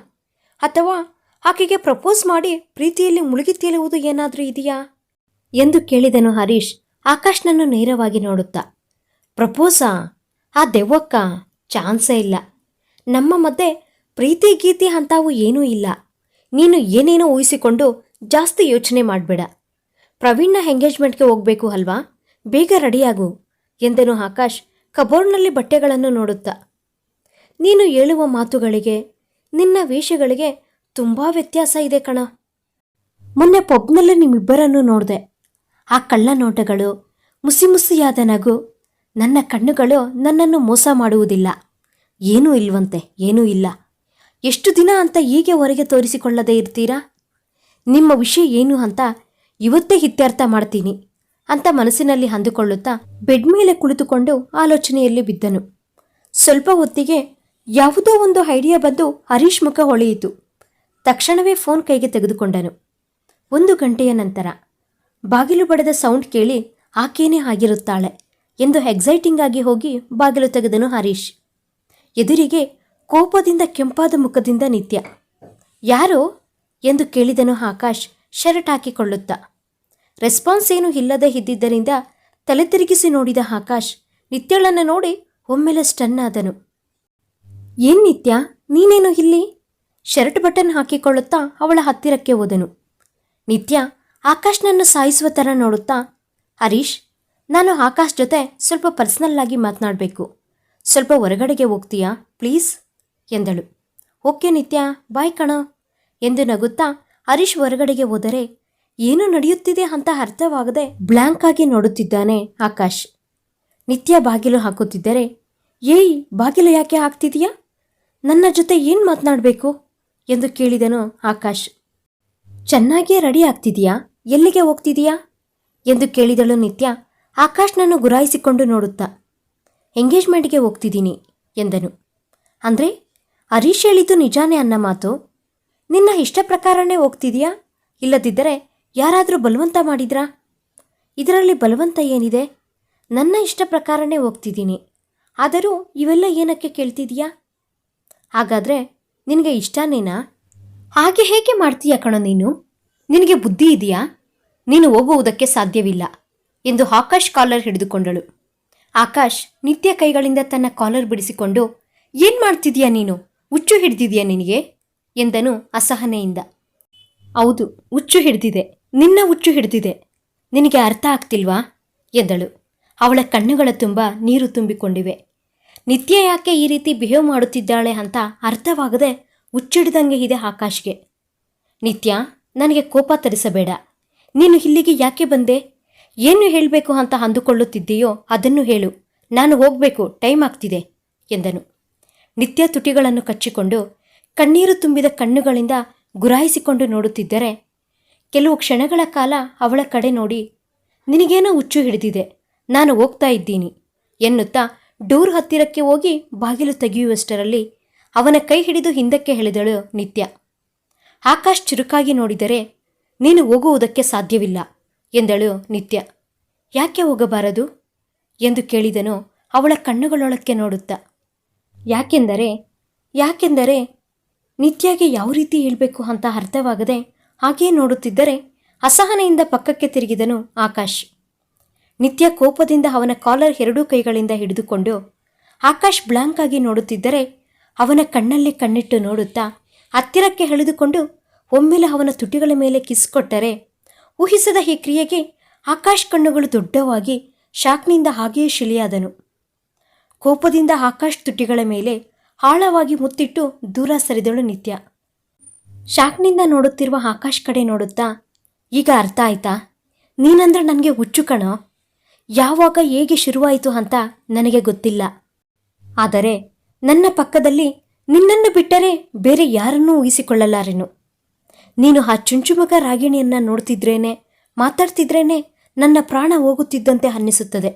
[SPEAKER 1] ಅಥವಾ ಆಕೆಗೆ ಪ್ರಪೋಸ್ ಮಾಡಿ ಪ್ರೀತಿಯಲ್ಲಿ ಮುಳುಗಿ ತೇಲುವುದು ಏನಾದರೂ ಇದೆಯಾ? ಎಂದು ಕೇಳಿದನು ಹರೀಶ್, ಆಕಾಶ್ನನ್ನು ನೇರವಾಗಿ ನೋಡುತ್ತಾ. ಪ್ರಪೋಸಾ? ಆ ದೆವ್ವಕ್ಕ? ಚಾನ್ಸೇ ಇಲ್ಲ. ನಮ್ಮ ಮಧ್ಯೆ ಪ್ರೀತಿ ಗೀತಿ ಅಂತಾವು ಏನೂ ಇಲ್ಲ. ನೀನು ಏನೇನೋ ಊಹಿಸಿಕೊಂಡು ಜಾಸ್ತಿ ಯೋಚನೆ ಮಾಡಬೇಡ. ಪ್ರವೀಣ್ನ ಎಂಗೇಜ್ಮೆಂಟ್ಗೆ ಹೋಗಬೇಕು ಅಲ್ವಾ? ಬೇಗ ರೆಡಿಯಾಗು, ಎಂದನು ಆಕಾಶ್ ಕಬೋರ್ಡ್ನಲ್ಲಿ ಬಟ್ಟೆಗಳನ್ನು ನೋಡುತ್ತಾ. ನೀನು ಹೇಳುವ ಮಾತುಗಳಿಗೆ, ನಿನ್ನ ವೇಷಗಳಿಗೆ ತುಂಬ ವ್ಯತ್ಯಾಸ ಇದೆ ಕಣ. ಮೊನ್ನೆ ಪಬ್ನಲ್ಲಿ ನಿಮ್ಮಿಬ್ಬರನ್ನು ನೋಡಿದೆ. ಆ ಕಳ್ಳ ನೋಟಗಳು ಮುಸಿ ಮುಸಿಯಾದ ನಗು, ನನ್ನ ಕಣ್ಣುಗಳು ನನ್ನನ್ನು ಮೋಸ ಮಾಡುವುದಿಲ್ಲ. ಏನೂ ಇಲ್ವಂತೆ, ಏನೂ ಇಲ್ಲ. ಎಷ್ಟು ದಿನ ಅಂತ ಹೀಗೆ ಹೊರಗೆ ತೋರಿಸಿಕೊಳ್ಳದೇ ಇರ್ತೀರಾ? ನಿಮ್ಮ ವಿಷಯ ಏನು ಅಂತ ಇವತ್ತೇ ಇತ್ಯರ್ಥ ಮಾಡ್ತೀನಿ ಅಂತ ಮನಸ್ಸಿನಲ್ಲಿ ಅಂದುಕೊಳ್ಳುತ್ತಾ ಬೆಡ್ ಮೇಲೆ ಕುಳಿತುಕೊಂಡು ಆಲೋಚನೆಯಲ್ಲಿ ಬಿದ್ದನು. ಸ್ವಲ್ಪ ಹೊತ್ತಿಗೆ ಯಾವುದೋ ಒಂದು ಐಡಿಯಾ ಬಂದು ಹರೀಶ್ ಮುಖ ಹೊಳೆಯಿತು. ತಕ್ಷಣವೇ ಫೋನ್ ಕೈಗೆ ತೆಗೆದುಕೊಂಡನು. ಒಂದು ಗಂಟೆಯ ನಂತರ ಬಾಗಿಲು ಬಡದ ಸೌಂಡ್ ಕೇಳಿ ಆಕೇನೇ ಆಗಿರುತ್ತಾಳೆ ಎಂದು ಎಕ್ಸೈಟಿಂಗ್ ಆಗಿ ಹೋಗಿ ಬಾಗಿಲು ತೆಗೆದನು ಹರೀಶ್. ಎದುರಿಗೆ ಕೋಪದಿಂದ ಕೆಂಪಾದ ಮುಖದಿಂದ ನಿತ್ಯ. ಯಾರು? ಎಂದು ಕೇಳಿದನು ಆಕಾಶ್ ಶರ್ಟ್ ಹಾಕಿಕೊಳ್ಳುತ್ತಾ. ರೆಸ್ಪಾನ್ಸ್ ಏನೂ ಇಲ್ಲದೆ ಇದ್ದಿದ್ದರಿಂದ ತಲೆ ತಿರುಗಿಸಿ ನೋಡಿದ ಆಕಾಶ್ ನಿತ್ಯಳನ್ನು ನೋಡಿ ಒಮ್ಮೆಲೆ ಸ್ಟನ್ ಆದನು. ಏನ್ ನಿತ್ಯ? ನೀನೇನು ಇಲ್ಲಿ? ಶರ್ಟ್ ಬಟನ್ ಹಾಕಿಕೊಳ್ಳುತ್ತಾ ಅವಳ ಹತ್ತಿರಕ್ಕೆ ಹೋದನು. ನಿತ್ಯ, ಆಕಾಶ್ನನ್ನು ಸಾಯಿಸುವ ಥರ ನೋಡುತ್ತಾ, ಹರೀಶ್, ನಾನು ಆಕಾಶ್ ಜೊತೆ ಸ್ವಲ್ಪ ಪರ್ಸನಲ್ ಆಗಿ ಮಾತನಾಡಬೇಕು. ಸ್ವಲ್ಪ ಹೊರಗಡೆಗೆ ಹೋಗ್ತೀಯಾ? ಪ್ಲೀಸ್, ಎಂದಳು. ಓಕೆ ನಿತ್ಯ, ಬಾಯ್ ಕಣ, ಎಂದು ನಗುತ್ತಾ ಹರೀಶ್ ಹೊರಗಡೆಗೆ ಹೋದರೆ ಏನು ನಡೆಯುತ್ತಿದೆ ಅಂತ ಅರ್ಥವಾಗದೆ ಬ್ಲ್ಯಾಂಕ್ ಆಗಿ ನೋಡುತ್ತಿದ್ದಾನೆ ಆಕಾಶ್. ನಿತ್ಯ ಬಾಗಿಲು ಹಾಕುತ್ತಿದ್ದರೆ, ಏಯ್, ಬಾಗಿಲು ಯಾಕೆ ಹಾಕ್ತಿದೀಯಾ? ನನ್ನ ಜೊತೆ ಏನು ಮಾತನಾಡಬೇಕು? ಎಂದು ಕೇಳಿದನು ಆಕಾಶ್. ಚೆನ್ನಾಗಿಯೇ ರೆಡಿ ಆಗ್ತಿದೀಯಾ? ಎಲ್ಲಿಗೆ ಹೋಗ್ತಿದೀಯಾ? ಎಂದು ಕೇಳಿದಳು ನಿತ್ಯ. ಆಕಾಶ್ನನ್ನು ಗುರಾಯಿಸಿಕೊಂಡು ನೋಡುತ್ತಾ. ಎಂಗೇಜ್ಮೆಂಟ್ಗೆ ಹೋಗ್ತಿದ್ದೀನಿ, ಎಂದನು. ಅಂದರೆ, ಹರೀಶ್ ಹೇಳಿದ್ದು ನಿಜಾನೇ ಅನ್ನ ಮಾತು? ನಿನ್ನ ಇಷ್ಟ ಪ್ರಕಾರನೇ ಹೋಗ್ತಿದೀಯಾ? ಇಲ್ಲದಿದ್ದರೆ ಯಾರಾದರೂ ಬಲವಂತ ಮಾಡಿದ್ರಾ? ಇದರಲ್ಲಿ ಬಲವಂತ ಏನಿದೆ? ನನ್ನ ಇಷ್ಟ ಪ್ರಕಾರನೇ ಹೋಗ್ತಿದ್ದೀನಿ. ಆದರೂ ಇವೆಲ್ಲ ಏನಕ್ಕೆ ಕೇಳ್ತಿದೀಯಾ? ಹಾಗಾದರೆ ನಿನಗೆ ಇಷ್ಟನೇನಾ? ಹಾಗೆ ಹೇಗೆ ಮಾಡ್ತೀಯ ಕಣ ನೀನು? ನಿನಗೆ ಬುದ್ಧಿ ಇದೆಯಾ? ನೀನು ಹೋಗುವುದಕ್ಕೆ ಸಾಧ್ಯವಿಲ್ಲ, ಎಂದು ಆಕಾಶ್ ಕಾಲರ್ ಹಿಡಿದುಕೊಂಡಳು. ಆಕಾಶ್ ನಿತ್ಯ ಕೈಗಳಿಂದ ತನ್ನ ಕಾಲರ್ ಬಿಡಿಸಿಕೊಂಡು, ಏನ್ ಮಾಡ್ತಿದ್ಯಾ ನೀನು? ಹುಚ್ಚು ಹಿಡ್ದಿದ್ಯಾ ನಿನಗೆ? ಎಂದನು ಅಸಹನೆಯಿಂದ. ಹೌದು, ಹುಚ್ಚು ಹಿಡ್ದಿದೆ. ನಿನ್ನ ಹುಚ್ಚು ಹಿಡ್ದಿದೆ. ನಿನಗೆ ಅರ್ಥ ಆಗ್ತಿಲ್ವಾ? ಎಂದಳು. ಅವಳ ಕಣ್ಣುಗಳ ತುಂಬ ನೀರು ತುಂಬಿಕೊಂಡಿವೆ. ನಿತ್ಯ ಯಾಕೆ ಈ ರೀತಿ ಬಿಹೇವ್ ಮಾಡುತ್ತಿದ್ದಾಳೆ ಅಂತ ಅರ್ಥವಾಗದೆ ಹುಚ್ಚಿಡ್ದಂಗೆ ಇದೆ ಆಕಾಶ್ಗೆ. ನಿತ್ಯ, ನನಗೆ ಕೋಪ ತರಿಸಬೇಡ. ನೀನು ಇಲ್ಲಿಗೆ ಯಾಕೆ ಬಂದೆ? ಏನು ಹೇಳಬೇಕು ಅಂತ ಅಂದುಕೊಳ್ಳುತ್ತಿದ್ದೀಯೋ ಅದನ್ನು ಹೇಳು. ನಾನು ಹೋಗಬೇಕು, ಟೈಮ್ ಆಗ್ತಿದೆ, ಎಂದನು. ನಿತ್ಯ ತುಟಿಗಳನ್ನು ಕಚ್ಚಿಕೊಂಡು, ಕಣ್ಣೀರು ತುಂಬಿದ ಕಣ್ಣುಗಳಿಂದ ಗುರಾಯಿಸಿಕೊಂಡು ನೋಡುತ್ತಿದ್ದರೆ, ಕೆಲವು ಕ್ಷಣಗಳ ಕಾಲ ಅವಳ ಕಡೆ ನೋಡಿ, ನಿನಗೇನೋ ಹುಚ್ಚು ಹಿಡಿದಿದೆ, ನಾನು ಹೋಗ್ತಾ ಇದ್ದೀನಿ, ಎನ್ನುತ್ತಾ ಡೋರ್ ಹತ್ತಿರಕ್ಕೆ ಹೋಗಿ ಬಾಗಿಲು ತೆಗೆಯುವಷ್ಟರಲ್ಲಿ ಅವನ ಕೈ ಹಿಡಿದು ಹಿಂದಕ್ಕೆ ಹೇಳಿದಳು ನಿತ್ಯ. ಆಕಾಶ್ ಚುರುಕಾಗಿ ನೋಡಿದರೆ, ನೀನು ಹೋಗುವುದಕ್ಕೆ ಸಾಧ್ಯವಿಲ್ಲ. ಎಂದಳು ನಿತ್ಯ. ಯಾಕೆ ಹೋಗಬಾರದು? ಎಂದು ಕೇಳಿದನು ಅವಳ ಕಣ್ಣುಗಳೊಳಕ್ಕೆ ನೋಡುತ್ತಾ. ಯಾಕೆಂದರೆ ಯಾಕೆಂದರೆ ನಿತ್ಯಗೆ ಯಾವ ರೀತಿ ಹೇಳಬೇಕು ಅಂತ ಅರ್ಥವಾಗದೆ ಹಾಗೆಯೇ ನೋಡುತ್ತಿದ್ದರೆ ಅಸಹನೆಯಿಂದ ಪಕ್ಕಕ್ಕೆ ತಿರುಗಿದನು ಆಕಾಶ್. ನಿತ್ಯ ಕೋಪದಿಂದ ಅವನ ಕಾಲರ್ ಎರಡೂ ಕೈಗಳಿಂದ ಹಿಡಿದುಕೊಂಡು ಆಕಾಶ್ ಬ್ಲಾಂಕ್ ಆಗಿ ನೋಡುತ್ತಿದ್ದರೆ ಅವನ ಕಣ್ಣಲ್ಲಿ ಕಣ್ಣಿಟ್ಟು ನೋಡುತ್ತಾ ಹತ್ತಿರಕ್ಕೆ ಎಳೆದುಕೊಂಡು ಒಮ್ಮೆಲೆ ಅವನ ತುಟಿಗಳ ಮೇಲೆ ಕಿಸ್ ಕೊಟ್ಟರೆ ಊಹಿಸದ ಈ ಕ್ರಿಯೆಗೆ ಆಕಾಶ್ ಕಣ್ಣುಗಳು ದೊಡ್ಡವಾಗಿ ಶಾಕ್ನಿಂದ ಹಾಗೆಯೇ ಶಿಲೆಯಾದನು. ಕೋಪದಿಂದ ಆಕಾಶ್ ತುಟಿಗಳ ಮೇಲೆ ಆಳವಾಗಿ ಮುತ್ತಿಟ್ಟು ದೂರ ಸರಿದಳು ನಿತ್ಯ. ಶಾಕ್ನಿಂದ ನೋಡುತ್ತಿರುವ ಆಕಾಶ್ ಕಡೆ ನೋಡುತ್ತಾ, ಈಗ ಅರ್ಥ ಆಯ್ತಾ? ನೀನಂದ್ರೆ ನನಗೆ ಹುಚ್ಚು ಕಣೋ? ಯಾವಾಗ ಹೇಗೆ ಶುರುವಾಯಿತು ಅಂತ ನನಗೆ ಗೊತ್ತಿಲ್ಲ. ಆದರೆ ನನ್ನ ಪಕ್ಕದಲ್ಲಿ ನಿನ್ನನ್ನು ಬಿಟ್ಟರೆ ಬೇರೆ ಯಾರನ್ನೂ ಊಹಿಸಿಕೊಳ್ಳಲಾರೆನು? ನೀನು ಆ ಚುಂಚುಮಗ ರಾಗಿಣಿಯನ್ನ ನೋಡ್ತಿದ್ರೇನೆ, ಮಾತಾಡ್ತಿದ್ರೇನೆ ನನ್ನ ಪ್ರಾಣ ಹೋಗುತ್ತಿದ್ದಂತೆ ಅನ್ನಿಸುತ್ತದೆ.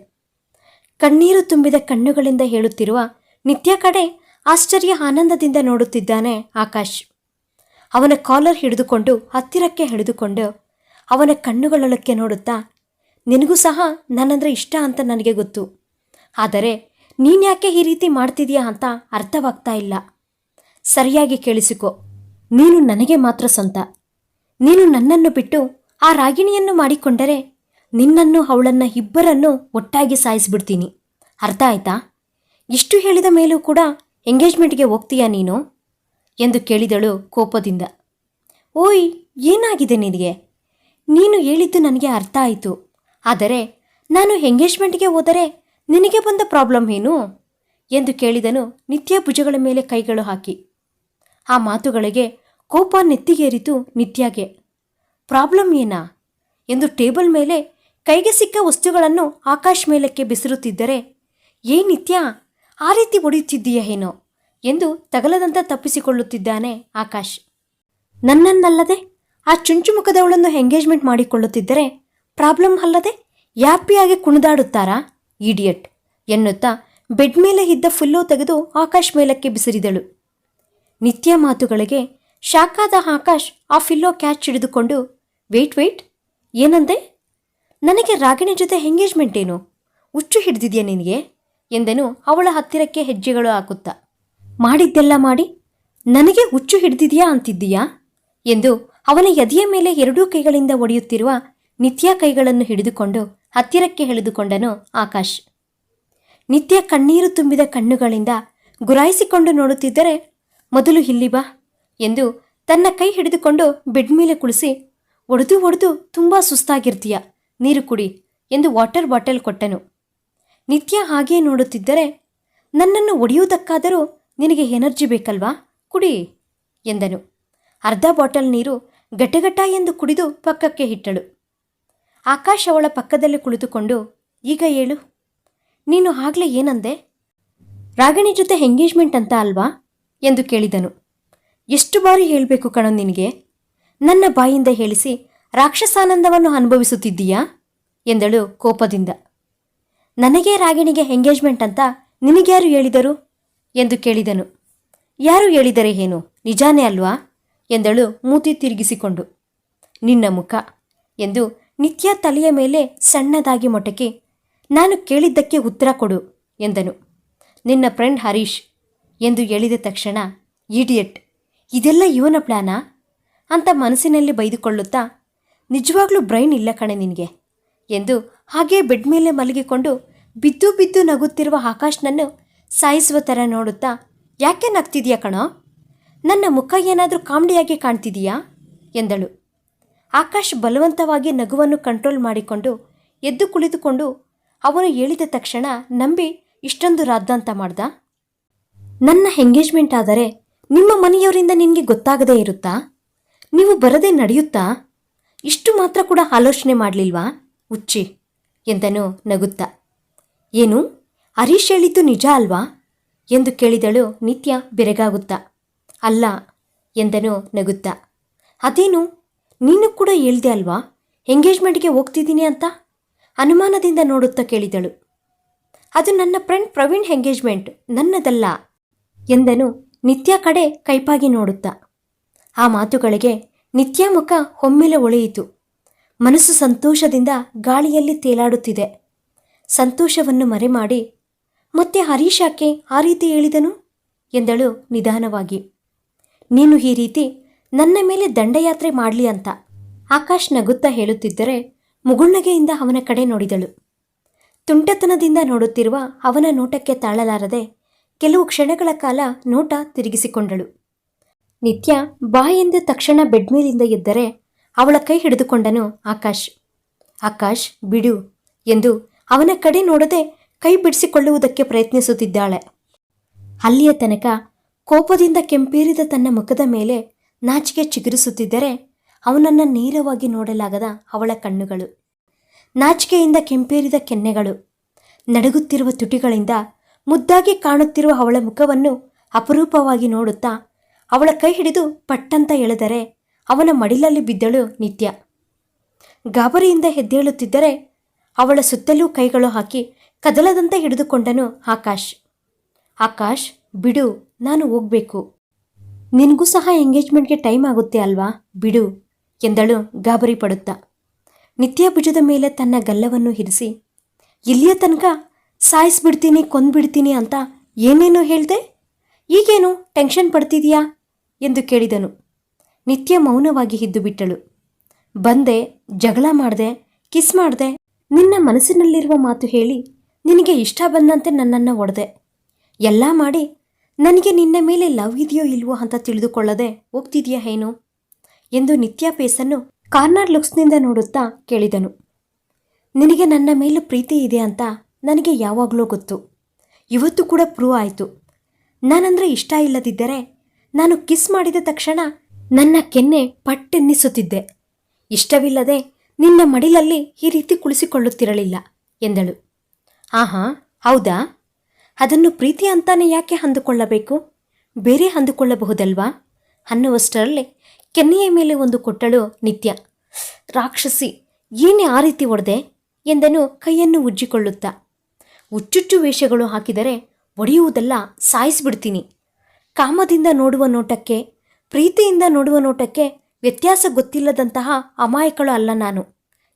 [SPEAKER 1] ಕಣ್ಣೀರು ತುಂಬಿದ ಕಣ್ಣುಗಳಿಂದ ಹೇಳುತ್ತಿರುವ ನಿತ್ಯ ಕಡೆ ಆಶ್ಚರ್ಯ ಆನಂದದಿಂದ ನೋಡುತ್ತಿದ್ದಾನೆ ಆಕಾಶ್. ಅವನ ಕಾಲರ್ ಹಿಡಿದುಕೊಂಡು ಹತ್ತಿರಕ್ಕೆ ಹಿಡಿದುಕೊಂಡು ಅವನ ಕಣ್ಣುಗಳೊಳಕ್ಕೆ ನೋಡುತ್ತಾ, ನಿನಗೂ ಸಹ ನನ್ನಂದ್ರೆ ಇಷ್ಟ ಅಂತ ನನಗೆ ಗೊತ್ತು. ಆದರೆ ನೀನ್ಯಾಕೆ ಈ ರೀತಿ ಮಾಡ್ತಿದೀಯಾ ಅಂತ ಅರ್ಥವಾಗ್ತಾ ಇಲ್ಲ. ಸರಿಯಾಗಿ ಕೇಳಿಸಿಕೊ. ನೀನು ನನಗೆ ಮಾತ್ರ ಸ್ವಂತ. ನೀನು ನನ್ನನ್ನು ಬಿಟ್ಟು ಆ ರಾಗಿಣಿಯನ್ನು ಮಾಡಿಕೊಂಡರೆ ನಿನ್ನನ್ನು ಅವಳನ್ನ ಇಬ್ಬರನ್ನು ಒಟ್ಟಾಗಿ ಸಾಯಿಸಿಬಿಡ್ತೀನಿ. ಅರ್ಥ ಆಯ್ತಾ? ಇಷ್ಟು ಹೇಳಿದ ಮೇಲೂ ಕೂಡ ಎಂಗೇಜ್ಮೆಂಟ್ಗೆ ಹೋಗ್ತೀಯಾ ನೀನು? ಎಂದು ಕೇಳಿದಳು ಕೋಪದಿಂದ. ಓಯ್, ಏನಾಗಿದೆ ನಿನಗೆ? ನೀನು ಹೇಳಿದ್ದು ನನಗೆ ಅರ್ಥ ಆಯಿತು. ಆದರೆ ನಾನು ಎಂಗೇಜ್ಮೆಂಟ್ಗೆ ಹೋದರೆ ನಿನಗೆ ಬಂದ ಪ್ರಾಬ್ಲಮ್ ಏನು? ಎಂದು ಕೇಳಿದನು ನಿತ್ಯ ಭುಜಗಳ ಮೇಲೆ ಕೈಗಳು ಹಾಕಿ. ಆ ಮಾತುಗಳಿಗೆ ಕೋಪ ನೆತ್ತಿಗೇರಿತು ನಿತ್ಯಾಗೆ. ಪ್ರಾಬ್ಲಮ್ ಏನಾ? ಎಂದು ಟೇಬಲ್ ಮೇಲೆ ಕೈಗೆ ಸಿಕ್ಕ ವಸ್ತುಗಳನ್ನು ಆಕಾಶ್ ಮೇಲಕ್ಕೆ ಬಿಸಿರುತ್ತಿದ್ದರೆ, ಏ ನಿತ್ಯ, ಆ ರೀತಿ ಒಡೆಯುತ್ತಿದ್ದೀಯ ಏನೋ? ಎಂದು ತಗಲದಂತ ತಪ್ಪಿಸಿಕೊಳ್ಳುತ್ತಿದ್ದಾನೆ ಆಕಾಶ್. ನನ್ನನ್ನಲ್ಲದೆ, ಆ ಚುಂಚುಮುಖದವಳನ್ನು ಎಂಗೇಜ್ಮೆಂಟ್ ಮಾಡಿಕೊಳ್ಳುತ್ತಿದ್ದರೆ ಪ್ರಾಬ್ಲಮ್ ಅಲ್ಲದೆ ಯಾಪಿಯಾಗಿ ಕುಣಿದಾಡುತ್ತಾರಾ, ಇಡಿಯಟ್? ಎನ್ನುತ್ತಾ ಬೆಡ್ ಮೇಲೆ ಇದ್ದ ಫುಲ್ಲು ತೆಗೆದು ಆಕಾಶ್ ಮೇಲಕ್ಕೆ ಬಿಸಿರಿದಳು. ನಿತ್ಯ ಮಾತುಗಳಿಗೆ ಶಾಖಾದ ಆಕಾಶ್ ಆ ಫಿಲ್ಲೋ ಕ್ಯಾಚ್ ಹಿಡಿದುಕೊಂಡು, ವೇಟ್ ವೇಟ್, ಏನಂದೆ? ನನಗೆ ರಾಗಿಣಿ ಜೊತೆ ಎಂಗೇಜ್ಮೆಂಟ್ ಏನು? ಹುಚ್ಚು ಹಿಡಿದಿದ್ಯಾ ನಿನಗೆ? ಎಂದನು ಅವಳ ಹತ್ತಿರಕ್ಕೆ ಹೆಜ್ಜೆಗಳು ಹಾಕುತ್ತಾ. ಮಾಡಿದ್ದೆಲ್ಲ ಮಾಡಿ? ನನಗೆ ಹುಚ್ಚು ಹಿಡಿದಿದೆಯಾ ಅಂತಿದ್ದೀಯಾ? ಎಂದು ಅವನ ಎದೆಯ ಮೇಲೆ ಎರಡೂ ಕೈಗಳಿಂದ ಒಡೆಯುತ್ತಿರುವ ನಿತ್ಯ ಕೈಗಳನ್ನು ಹಿಡಿದುಕೊಂಡು ಹತ್ತಿರಕ್ಕೆ ಎಳೆದುಕೊಂಡನು ಆಕಾಶ್. ನಿತ್ಯ ಕಣ್ಣೀರು ತುಂಬಿದ ಕಣ್ಣುಗಳಿಂದ ಗುರಾಯಿಸಿಕೊಂಡು ನೋಡುತ್ತಿದ್ದರೆ ಮೊದಲು ಇಲ್ಲಿ ಬಾ ಎಂದು ತನ್ನ ಕೈ ಹಿಡಿದುಕೊಂಡು ಬೆಡ್ ಮೇಲೆ ಕುಳಿಸಿ, ಒಡೆದು ಒಡೆದು ತುಂಬ ಸುಸ್ತಾಗಿರ್ತೀಯ, ನೀರು ಕುಡಿ ಎಂದು ವಾಟರ್ ಬಾಟಲ್ ಕೊಟ್ಟನು. ನಿತ್ಯ ಹಾಗೇ ನೋಡುತ್ತಿದ್ದರೆ, ನನ್ನನ್ನು ಒಡೆಯುವುದಕ್ಕಾದರೂ ನಿನಗೆ ಎನರ್ಜಿ ಬೇಕಲ್ವಾ, ಕುಡಿ ಎಂದನು. ಅರ್ಧ ಬಾಟಲ್ ನೀರು ಗಟಗಟ ಎಂದು ಕುಡಿದು ಪಕ್ಕಕ್ಕೆ ಇಟ್ಟಳು. ಆಕಾಶ ಅವಳ ಪಕ್ಕದಲ್ಲಿ ಕುಳಿತುಕೊಂಡು, ಈಗ ಹೇಳು ನೀನು ಆಗ್ಲೇ ಏನಂದೆ? ರಾಗಿಣಿ ಜೊತೆ ಎಂಗೇಜ್ಮೆಂಟ್ ಅಂತ ಅಲ್ವಾ? ಎಂದು ಕೇಳಿದನು. ಎಷ್ಟು ಬಾರಿ ಹೇಳಬೇಕು ಕಣೋ ನಿನಗೆ? ನನ್ನ ಬಾಯಿಂದ ಹೇಳಿಸಿ ರಾಕ್ಷಸಾನಂದವನ್ನು ಅನುಭವಿಸುತ್ತಿದ್ದೀಯಾ? ಎಂದಳು ಕೋಪದಿಂದ. ನನಗೆ ರಾಗಿಣಿಗೆ ಎಂಗೇಜ್ಮೆಂಟ್ ಅಂತ ನಿನಗ್ಯಾರು ಹೇಳಿದರು? ಎಂದು ಕೇಳಿದನು. ಯಾರು ಹೇಳಿದರೆ ಏನು ನಿಜಾನೇ ಅಲ್ವಾ? ಎಂದಳು ಮೂತಿ ತಿರುಗಿಸಿಕೊಂಡು. ನಿನ್ನ ಮುಖ ಎಂದು ನಿತ್ಯ ತಲೆಯ ಮೇಲೆ ಸಣ್ಣದಾಗಿ ಮೊಟಕಿ, ನಾನು ಕೇಳಿದ್ದಕ್ಕೆ ಉತ್ತರ ಕೊಡು ಎಂದನು. ನಿನ್ನ ಫ್ರೆಂಡ್ ಹರೀಶ್ ಎಂದು ಹೇಳಿದ ತಕ್ಷಣ, ಇಡಿಯಟ್, ಇದೆಲ್ಲ ಇವನ ಪ್ಲಾನಾ? ಅಂತ ಮನಸ್ಸಿನಲ್ಲಿ ಬೈದುಕೊಳ್ಳುತ್ತಾ, ನಿಜವಾಗ್ಲೂ ಬ್ರೈನ್ ಇಲ್ಲ ಕಣೆ ನಿನಗೆ ಎಂದು ಹಾಗೇ ಬೆಡ್ ಮೇಲೆ ಮಲಗಿಕೊಂಡು ಬಿದ್ದು ಬಿದ್ದು ನಗುತ್ತಿರುವ ಆಕಾಶ್ನನ್ನು ಸಾಯಿಸುವ ಥರ ನೋಡುತ್ತಾ, ಯಾಕೆ ನಗ್ತಿದೆಯಾ ಕಣೋ? ನನ್ನ ಮುಖ ಏನಾದರೂ ಕಾಮಿಡಿಯಾಗಿ ಕಾಣ್ತಿದೀಯಾ? ಎಂದಳು. ಆಕಾಶ್ ಬಲವಂತವಾಗಿ ನಗುವನ್ನು ಕಂಟ್ರೋಲ್ ಮಾಡಿಕೊಂಡು ಎದ್ದು ಕುಳಿತುಕೊಂಡು ಅವನು ಹೇಳಿದ ತಕ್ಷಣ, ನಂಬಿ ಇಷ್ಟೊಂದು ರಾದ್ದಾಂತ ಮಾಡ್ದ? ನನ್ನ ಎಂಗೇಜ್ಮೆಂಟ್ ಆದರೆ ನಿಮ್ಮ ಮನೆಯವರಿಂದ ನಿನಗೆ ಗೊತ್ತಾಗದೇ ಇರುತ್ತಾ? ನೀವು ಬರದೆ ನಡೆಯುತ್ತಾ? ಇಷ್ಟು ಮಾತ್ರ ಕೂಡ ಆಲೋಚನೆ ಮಾಡಲಿಲ್ವಾ? ಉಚ್ಚಿ ಎಂದನು ನಗುತ್ತಾ. ಏನು? ಹರೀಶ್ ಹೇಳಿದ್ದು ನಿಜ ಅಲ್ವಾ? ಎಂದು ಕೇಳಿದಳು ನಿತ್ಯ ಬೆರಗಾಗುತ್ತಾ. ಅಲ್ಲ, ಎಂದನು ನಗುತ್ತಾ. ಅದೇನು? ನೀನು ಕೂಡ ಹೇಳ್ದೆ ಅಲ್ವಾ? ಎಂಗೇಜ್ಮೆಂಟ್ಗೆ ಹೋಗ್ತಿದ್ದೀನಿ ಅಂತ? ಅನುಮಾನದಿಂದ ನೋಡುತ್ತಾ ಕೇಳಿದಳು. ಅದು ನನ್ನ ಫ್ರೆಂಡ್ ಪ್ರವೀಣ್ ಎಂಗೇಜ್ಮೆಂಟ್ ನನ್ನದಲ್ಲ. ಎಂದನು ನಿತ್ಯ ಕಡೆ ಕೈಪಾಗಿ ನೋಡುತ್ತಾ. ಆ ಮಾತುಗಳಿಗೆ ನಿತ್ಯ ಮುಖ ಒಮ್ಮೆಲೆ ಒಳೆಯಿತು. ಮನಸ್ಸು ಸಂತೋಷದಿಂದ ಗಾಳಿಯಲ್ಲಿ ತೇಲಾಡುತ್ತಿದೆ. ಸಂತೋಷವನ್ನು ಮರೆಮಾಡಿ, ಮತ್ತೆ ಹರೀಶಾಕೆ ಆ ರೀತಿ ಹೇಳಿದನು? ಎಂದಳು ನಿಧಾನವಾಗಿ. ನೀನು ಈ ರೀತಿ ನನ್ನ ಮೇಲೆ ದಂಡಯಾತ್ರೆ ಮಾಡಲಿ ಅಂತ, ಆಕಾಶ್ ನಗುತ್ತಾ ಹೇಳುತ್ತಿದ್ದರೆ ಮುಗುಳ್ನಗೆಯಿಂದ ಅವನ ಕಡೆ ನೋಡಿದಳು. ತುಂಟತನದಿಂದ ನೋಡುತ್ತಿರುವ ಅವನ ನೋಟಕ್ಕೆ ತಾಳಲಾರದೆ ಕೆಲವು ಕ್ಷಣಗಳ ಕಾಲ ನೋಟ ತಿರುಗಿಸಿಕೊಂಡಳು. ನಿತ್ಯ ಬಾ ಎಂದು ತಕ್ಷಣ ಬೆಡ್ ಮೇಲಿಂದ ಎದ್ದರೆ ಅವಳ ಕೈ ಹಿಡಿದುಕೊಂಡನು ಆಕಾಶ್. ಆಕಾಶ್, ಬಿಡು ಎಂದು ಅವನ ಕಡೆ ನೋಡದೆ ಕೈ ಬಿಡಿಸಿಕೊಳ್ಳುವುದಕ್ಕೆ ಪ್ರಯತ್ನಿಸುತ್ತಿದ್ದಾಳೆ. ಅಲ್ಲಿಯ ತನಕ ಕೋಪದಿಂದ ಕೆಂಪೇರಿದ ತನ್ನ ಮುಖದ ಮೇಲೆ ನಾಚಿಕೆ ಚಿಗುರಿಸುತ್ತಿದ್ದರೆ ಅವನನ್ನು ನೇರವಾಗಿ ನೋಡಲಾಗದ ಅವಳ ಕಣ್ಣುಗಳು. ನಾಚಿಕೆಯಿಂದ ಕೆಂಪೇರಿದ ಕೆನ್ನೆಗಳು. ನಡುಗುತ್ತಿರುವ ತುಟಿಗಳಿಂದ ಮುದ್ದಾಗಿ ಕಾಣುತ್ತಿರುವ ಅವಳ ಮುಖವನ್ನು ಅಪರೂಪವಾಗಿ ನೋಡುತ್ತಾ ಅವಳ ಕೈ ಹಿಡಿದು ಪಟ್ಟಂತ ಎಳೆದರೆ ಅವನ ಮಡಿಲಲ್ಲಿ ಬಿದ್ದಳು ನಿತ್ಯ. ಗಾಬರಿಯಿಂದ ಎದ್ದೇಳುತ್ತಿದ್ದರೆ ಅವಳ ಸುತ್ತಲೂ ಕೈಗಳು ಹಾಕಿ ಕದಲದಂತೆ ಹಿಡಿದುಕೊಂಡನು ಆಕಾಶ್. ಆಕಾಶ್, ಬಿಡು, ನಾನು ಹೋಗ್ಬೇಕು. ನಿನಗೂ ಸಹ ಎಂಗೇಜ್ಮೆಂಟ್ಗೆ ಟೈಮ್ ಆಗುತ್ತೆ ಅಲ್ವಾ? ಬಿಡು, ಎಂದಳು ಗಾಬರಿ ಪಡುತ್ತಾ. ನಿತ್ಯ ಭುಜದ ಮೇಲೆ ತನ್ನ ಗಲ್ಲವನ್ನು ಇರಿಸಿ, ಇಲ್ಲಿಯ ತನಕ ಸಾಯಿಸ್ಬಿಡ್ತೀನಿ, ಕೊಂದ್ಬಿಡ್ತೀನಿ ಅಂತ ಏನೇನೋ ಹೇಳ್ದೆ? ಈಗೇನು ಟೆನ್ಷನ್ ಪಡ್ತಿದೀಯಾ? ಎಂದು ಕೇಳಿದನು. ನಿತ್ಯ ಮೌನವಾಗಿ ಹಿದ್ದು ಬಿಟ್ಟಳು. ಬಂದೆ, ಜಗಳ ಮಾಡಿದೆ, ಕಿಸ್ ಮಾಡಿದೆ, ನಿನ್ನ ಮನಸ್ಸಿನಲ್ಲಿರುವ ಮಾತು ಹೇಳಿ ನಿನಗೆ ಇಷ್ಟ ಬಂದಂತೆ ನನ್ನನ್ನು ಒಡೆದೆ. ಎಲ್ಲ ಮಾಡಿ ನನಗೆ ನಿನ್ನ ಮೇಲೆ ಲವ್ ಇದೆಯೋ ಇಲ್ವೋ ಅಂತ ತಿಳಿದುಕೊಳ್ಳದೆ ಹೋಗ್ತಿದ್ಯಾ ಏನು ಎಂದು ನಿತ್ಯ ಪೇಸನ್ನು ಕಾರ್ನರ್ ಲುಕ್ಸ್ನಿಂದ ನೋಡುತ್ತಾ ಕೇಳಿದನು. ನಿನಗೆ ನನ್ನ ಮೇಲೆ ಪ್ರೀತಿ ಇದೆ ಅಂತ ನನಗೆ ಯಾವಾಗಲೂ ಗೊತ್ತು. ಇವತ್ತು ಕೂಡ ಪ್ರೂವ್ ಆಯಿತು. ನಾನಂದರೆ ಇಷ್ಟ ಇಲ್ಲದಿದ್ದರೆ ನಾನು ಕಿಸ್ ಮಾಡಿದ ತಕ್ಷಣ ನನ್ನ ಕೆನ್ನೆ ಪಟ್ಟೆನ್ನಿಸುತ್ತಿದ್ದೆ. ಇಷ್ಟವಿಲ್ಲದೆ ನಿನ್ನ ಮಡಿಲಲ್ಲಿ ಈ ರೀತಿ ಕುಳಿಸಿಕೊಳ್ಳುತ್ತಿರಲಿಲ್ಲ, ಎಂದಳು. ಆಹಾ, ಹೌದಾ? ಅದನ್ನು ಪ್ರೀತಿ ಅಂತಾನೆ ಯಾಕೆ ಅಂದುಕೊಳ್ಳಬೇಕು? ಬೇರೆ ಅಂದುಕೊಳ್ಳಬಹುದಲ್ವಾ? ಅನ್ನುವಷ್ಟರಲ್ಲಿ ಕೆನ್ನೆಯ ಮೇಲೆ ಒಂದು ಕೊಟ್ಟಳು ನಿತ್ಯ. ರಾಕ್ಷಸಿ, ಏನೇ ಆ ರೀತಿ ಒಡೆದೆ ಎಂದನು ಕೈಯನ್ನು ಉಜ್ಜಿಕೊಳ್ಳುತ್ತಾ. ಹುಚ್ಚುಚ್ಚು ವೇಷಗಳು ಹಾಕಿದರೆ ಒಡೆಯುವುದೆಲ್ಲ ಸಾಯಿಸಿಬಿಡ್ತೀನಿ. ಕಾಮದಿಂದ ನೋಡುವ ನೋಟಕ್ಕೆ, ಪ್ರೀತಿಯಿಂದ ನೋಡುವ ನೋಟಕ್ಕೆ ವ್ಯತ್ಯಾಸ ಗೊತ್ತಿಲ್ಲದಂತಹ ಅಮಾಯಕಳು ಅಲ್ಲ ನಾನು,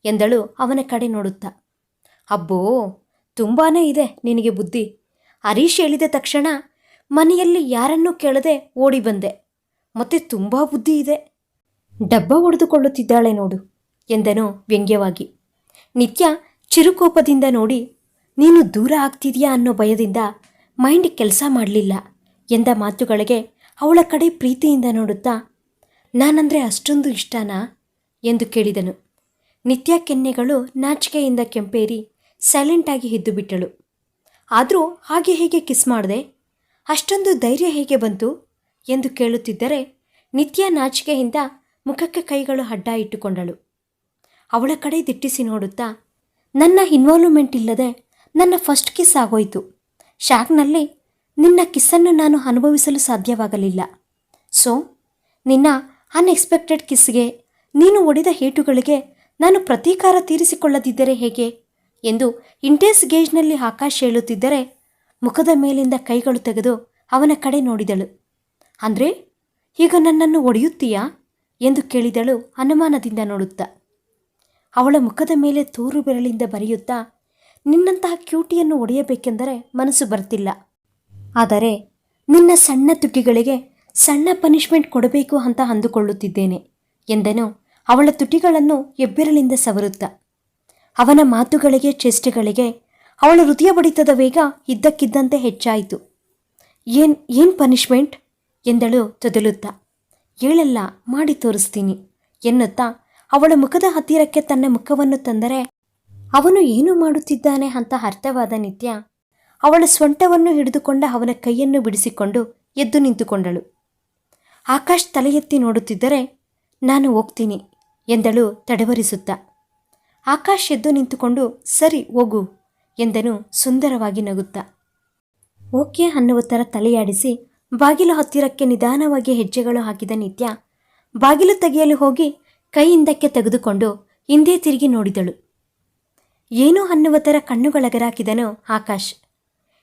[SPEAKER 1] ಎಂದಳು ಅವನ ಕಡೆ ನೋಡುತ್ತಾ. ಅಬ್ಬೋ, ತುಂಬಾನೇ ಇದೆ ನಿನಗೆ ಬುದ್ಧಿ. ಹರೀಶ್ ಹೇಳಿದ ತಕ್ಷಣ ಮನೆಯಲ್ಲಿ ಯಾರನ್ನೂ ಕೇಳದೆ ಓಡಿ ಬಂದೆ. ಮತ್ತೆ ತುಂಬ ಬುದ್ಧಿ ಇದೆ. ಡಬ್ಬ ಹೊಡೆದುಕೊಳ್ಳುತ್ತಿದ್ದಾಳೆ ನೋಡು, ಎಂದನು ವ್ಯಂಗ್ಯವಾಗಿ. ನಿತ್ಯ ಚಿರುಕೋಪದಿಂದ ನೋಡಿ ನೀನು ದೂರ ಆಗ್ತಿದೆಯಾ ಅನ್ನೋ ಭಯದಿಂದ ಮೈಂಡ್ ಕೆಲಸ ಮಾಡಲಿಲ್ಲ ಎಂದ ಮಾತುಗಳಿಗೆ ಅವಳ ಕಡೆ ಪ್ರೀತಿಯಿಂದ ನೋಡುತ್ತಾ, ನಾನಂದರೆ ಅಷ್ಟೊಂದು ಇಷ್ಟನಾ? ಎಂದು ಕೇಳಿದನು. ನಿತ್ಯ ಕೆನ್ನೆಗಳು ನಾಚಿಕೆಯಿಂದ ಕೆಂಪೇರಿ ಸೈಲೆಂಟಾಗಿ ಹಿದ್ದು ಬಿಟ್ಟಳು ಆದರೂ ಹಾಗೆ ಹೇಗೆ ಕಿಸ್ ಮಾಡಿದೆ? ಅಷ್ಟೊಂದು ಧೈರ್ಯ ಹೇಗೆ ಬಂತು? ಎಂದು ಕೇಳುತ್ತಿದ್ದರೆ ನಿತ್ಯ ನಾಚಿಕೆಯಿಂದ ಮುಖಕ್ಕೆ ಕೈಗಳು ಅಡ್ಡ ಇಟ್ಟುಕೊಂಡಳು. ಅವಳ ಕಡೆ ದಿಟ್ಟಿಸಿ ನೋಡುತ್ತಾ, ನನ್ನ ಇನ್ವಾಲ್ವ್ಮೆಂಟ್ ಇಲ್ಲದೆ ನನ್ನ ಫಸ್ಟ್ ಕಿಸ್ ಆಗೋಯ್ತು. ಶಾಕ್ನಲ್ಲಿ ನಿನ್ನ ಕಿಸ್ಸನ್ನು ನಾನು ಅನುಭವಿಸಲು ಸಾಧ್ಯವಾಗಲಿಲ್ಲ. ಸೊ, ನಿನ್ನ ಅನ್ಎಕ್ಸ್ಪೆಕ್ಟೆಡ್ ಕಿಸ್ಗೆ ನೀನು ಒಡೆದ ಹೇಟುಗಳಿಗೆ ನಾನು ಪ್ರತೀಕಾರ ತೀರಿಸಿಕೊಳ್ಳದಿದ್ದರೆ ಹೇಗೆ? ಎಂದು ಇಂಟೆನ್ಸ್ ಗೇಜ್ನಲ್ಲಿ ಆಕಾಶ್ ಹೇಳುತ್ತಿದ್ದರೆ ಮುಖದ ಮೇಲಿಂದ ಕೈಗಳು ತೆಗೆದು ಅವನ ಕಡೆ ನೋಡಿದಳು. ಅಂದ್ರೆ, ಈಗ ನನ್ನನ್ನು ಒಡೆಯುತ್ತೀಯಾ? ಎಂದು ಕೇಳಿದಳು ಅನುಮಾನದಿಂದ ನೋಡುತ್ತಾ. ಅವಳ ಮುಖದ ಮೇಲೆ ತೂರು ಬೆರಳಿಂದ ಬರೆಯುತ್ತಾ ನಿನ್ನಂತಹ ಕ್ಯೂಟಿಯನ್ನು ಒಡೆಯಬೇಕೆಂದರೆ ಮನಸ್ಸು ಬರ್ತಿಲ್ಲ. ಆದರೆ ನಿನ್ನ ಸಣ್ಣ ತುಟಿಗಳಿಗೆ ಸಣ್ಣ ಪನಿಷ್ಮೆಂಟ್ ಕೊಡಬೇಕು ಅಂತ ಅಂದುಕೊಳ್ಳುತ್ತಿದ್ದೇನೆ ಎಂದನು ಅವಳ ತುಟಿಗಳನ್ನು ಎಬ್ಬೆರಳಿಂದ ಸವರುತ್ತ. ಅವನ ಮಾತುಗಳಿಗೆ ಚೆಸ್ಟ್ಗಳಿಗೆ ಅವಳ ಹೃದಯ ಬಡಿತದ ವೇಗ ಇದ್ದಕ್ಕಿದ್ದಂತೆ ಹೆಚ್ಚಾಯಿತು. ಏನ್ ಏನ್ ಪನಿಷ್ಮೆಂಟ್? ಎಂದಳು ತೊದಲುತ್ತಾ. ಹೇಳಲ್ಲ, ಮಾಡಿ ತೋರಿಸ್ತೀನಿ ಎನ್ನುತ್ತಾ ಅವಳ ಮುಖದ ಹತ್ತಿರಕ್ಕೆ ತನ್ನ ಮುಖವನ್ನು ತಂದರೆ ಅವನು ಏನು ಮಾಡುತ್ತಿದ್ದಾನೆ ಅಂತ ಅರ್ಥವಾದ ನಿತ್ಯ ಅವಳ ಸ್ವಂಟವನ್ನು ಹಿಡಿದುಕೊಂಡ ಅವನ ಕೈಯನ್ನು ಬಿಡಿಸಿಕೊಂಡು ಎದ್ದು ನಿಂತುಕೊಂಡಳು. ಆಕಾಶ್ ತಲೆ ಎತ್ತಿ ನೋಡುತ್ತಿದ್ದರೆ, ನಾನು ಹೋಗ್ತೀನಿ ಎಂದಳು ತಡವರಿಸುತ್ತಾ. ಆಕಾಶ್ ಎದ್ದು ನಿಂತುಕೊಂಡು, ಸರಿ, ಹೋಗು ಎಂದನು ಸುಂದರವಾಗಿ ನಗುತ್ತಾ. ಓಕೆ ಅನ್ನುವ ಥರ ತಲೆಯಾಡಿಸಿ, ಬಾಗಿಲು ಹತ್ತಿರಕ್ಕೆ ನಿಧಾನವಾಗಿ ಹೆಜ್ಜೆಗಳು ಹಾಕಿದ ನಿತ್ಯ ಬಾಗಿಲು ತೆಗೆಯಲು ಹೋಗಿ ಕೈಯಿಂದಕ್ಕೆ ತೆಗೆದುಕೊಂಡು ಹಿಂದೆ ತಿರುಗಿ ನೋಡಿದಳು. ಏನು ಅನ್ನುವ ಥರ ಕಣ್ಣುಗಳಗರಾಕಿದನು ಆಕಾಶ್.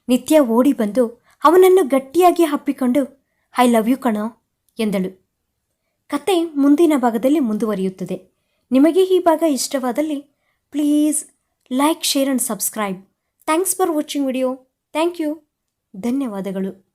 [SPEAKER 1] ನಿತ್ಯ ಓಡಿ ಬಂದು ಅವನನ್ನು ಗಟ್ಟಿಯಾಗಿ ಹಪ್ಪಿಕೊಂಡು ಐ ಲವ್ ಯು ಕಣೋ, ಎಂದಳು. ಕತೆ ಮುಂದಿನ ಭಾಗದಲ್ಲಿ ಮುಂದುವರಿಯುತ್ತದೆ. ನಿಮಗೆ ಈ ಭಾಗ ಇಷ್ಟವಾದಲ್ಲಿ please like, share and subscribe. Thanks for watching video. Thank you. ಧನ್ಯವಾದಗಳು.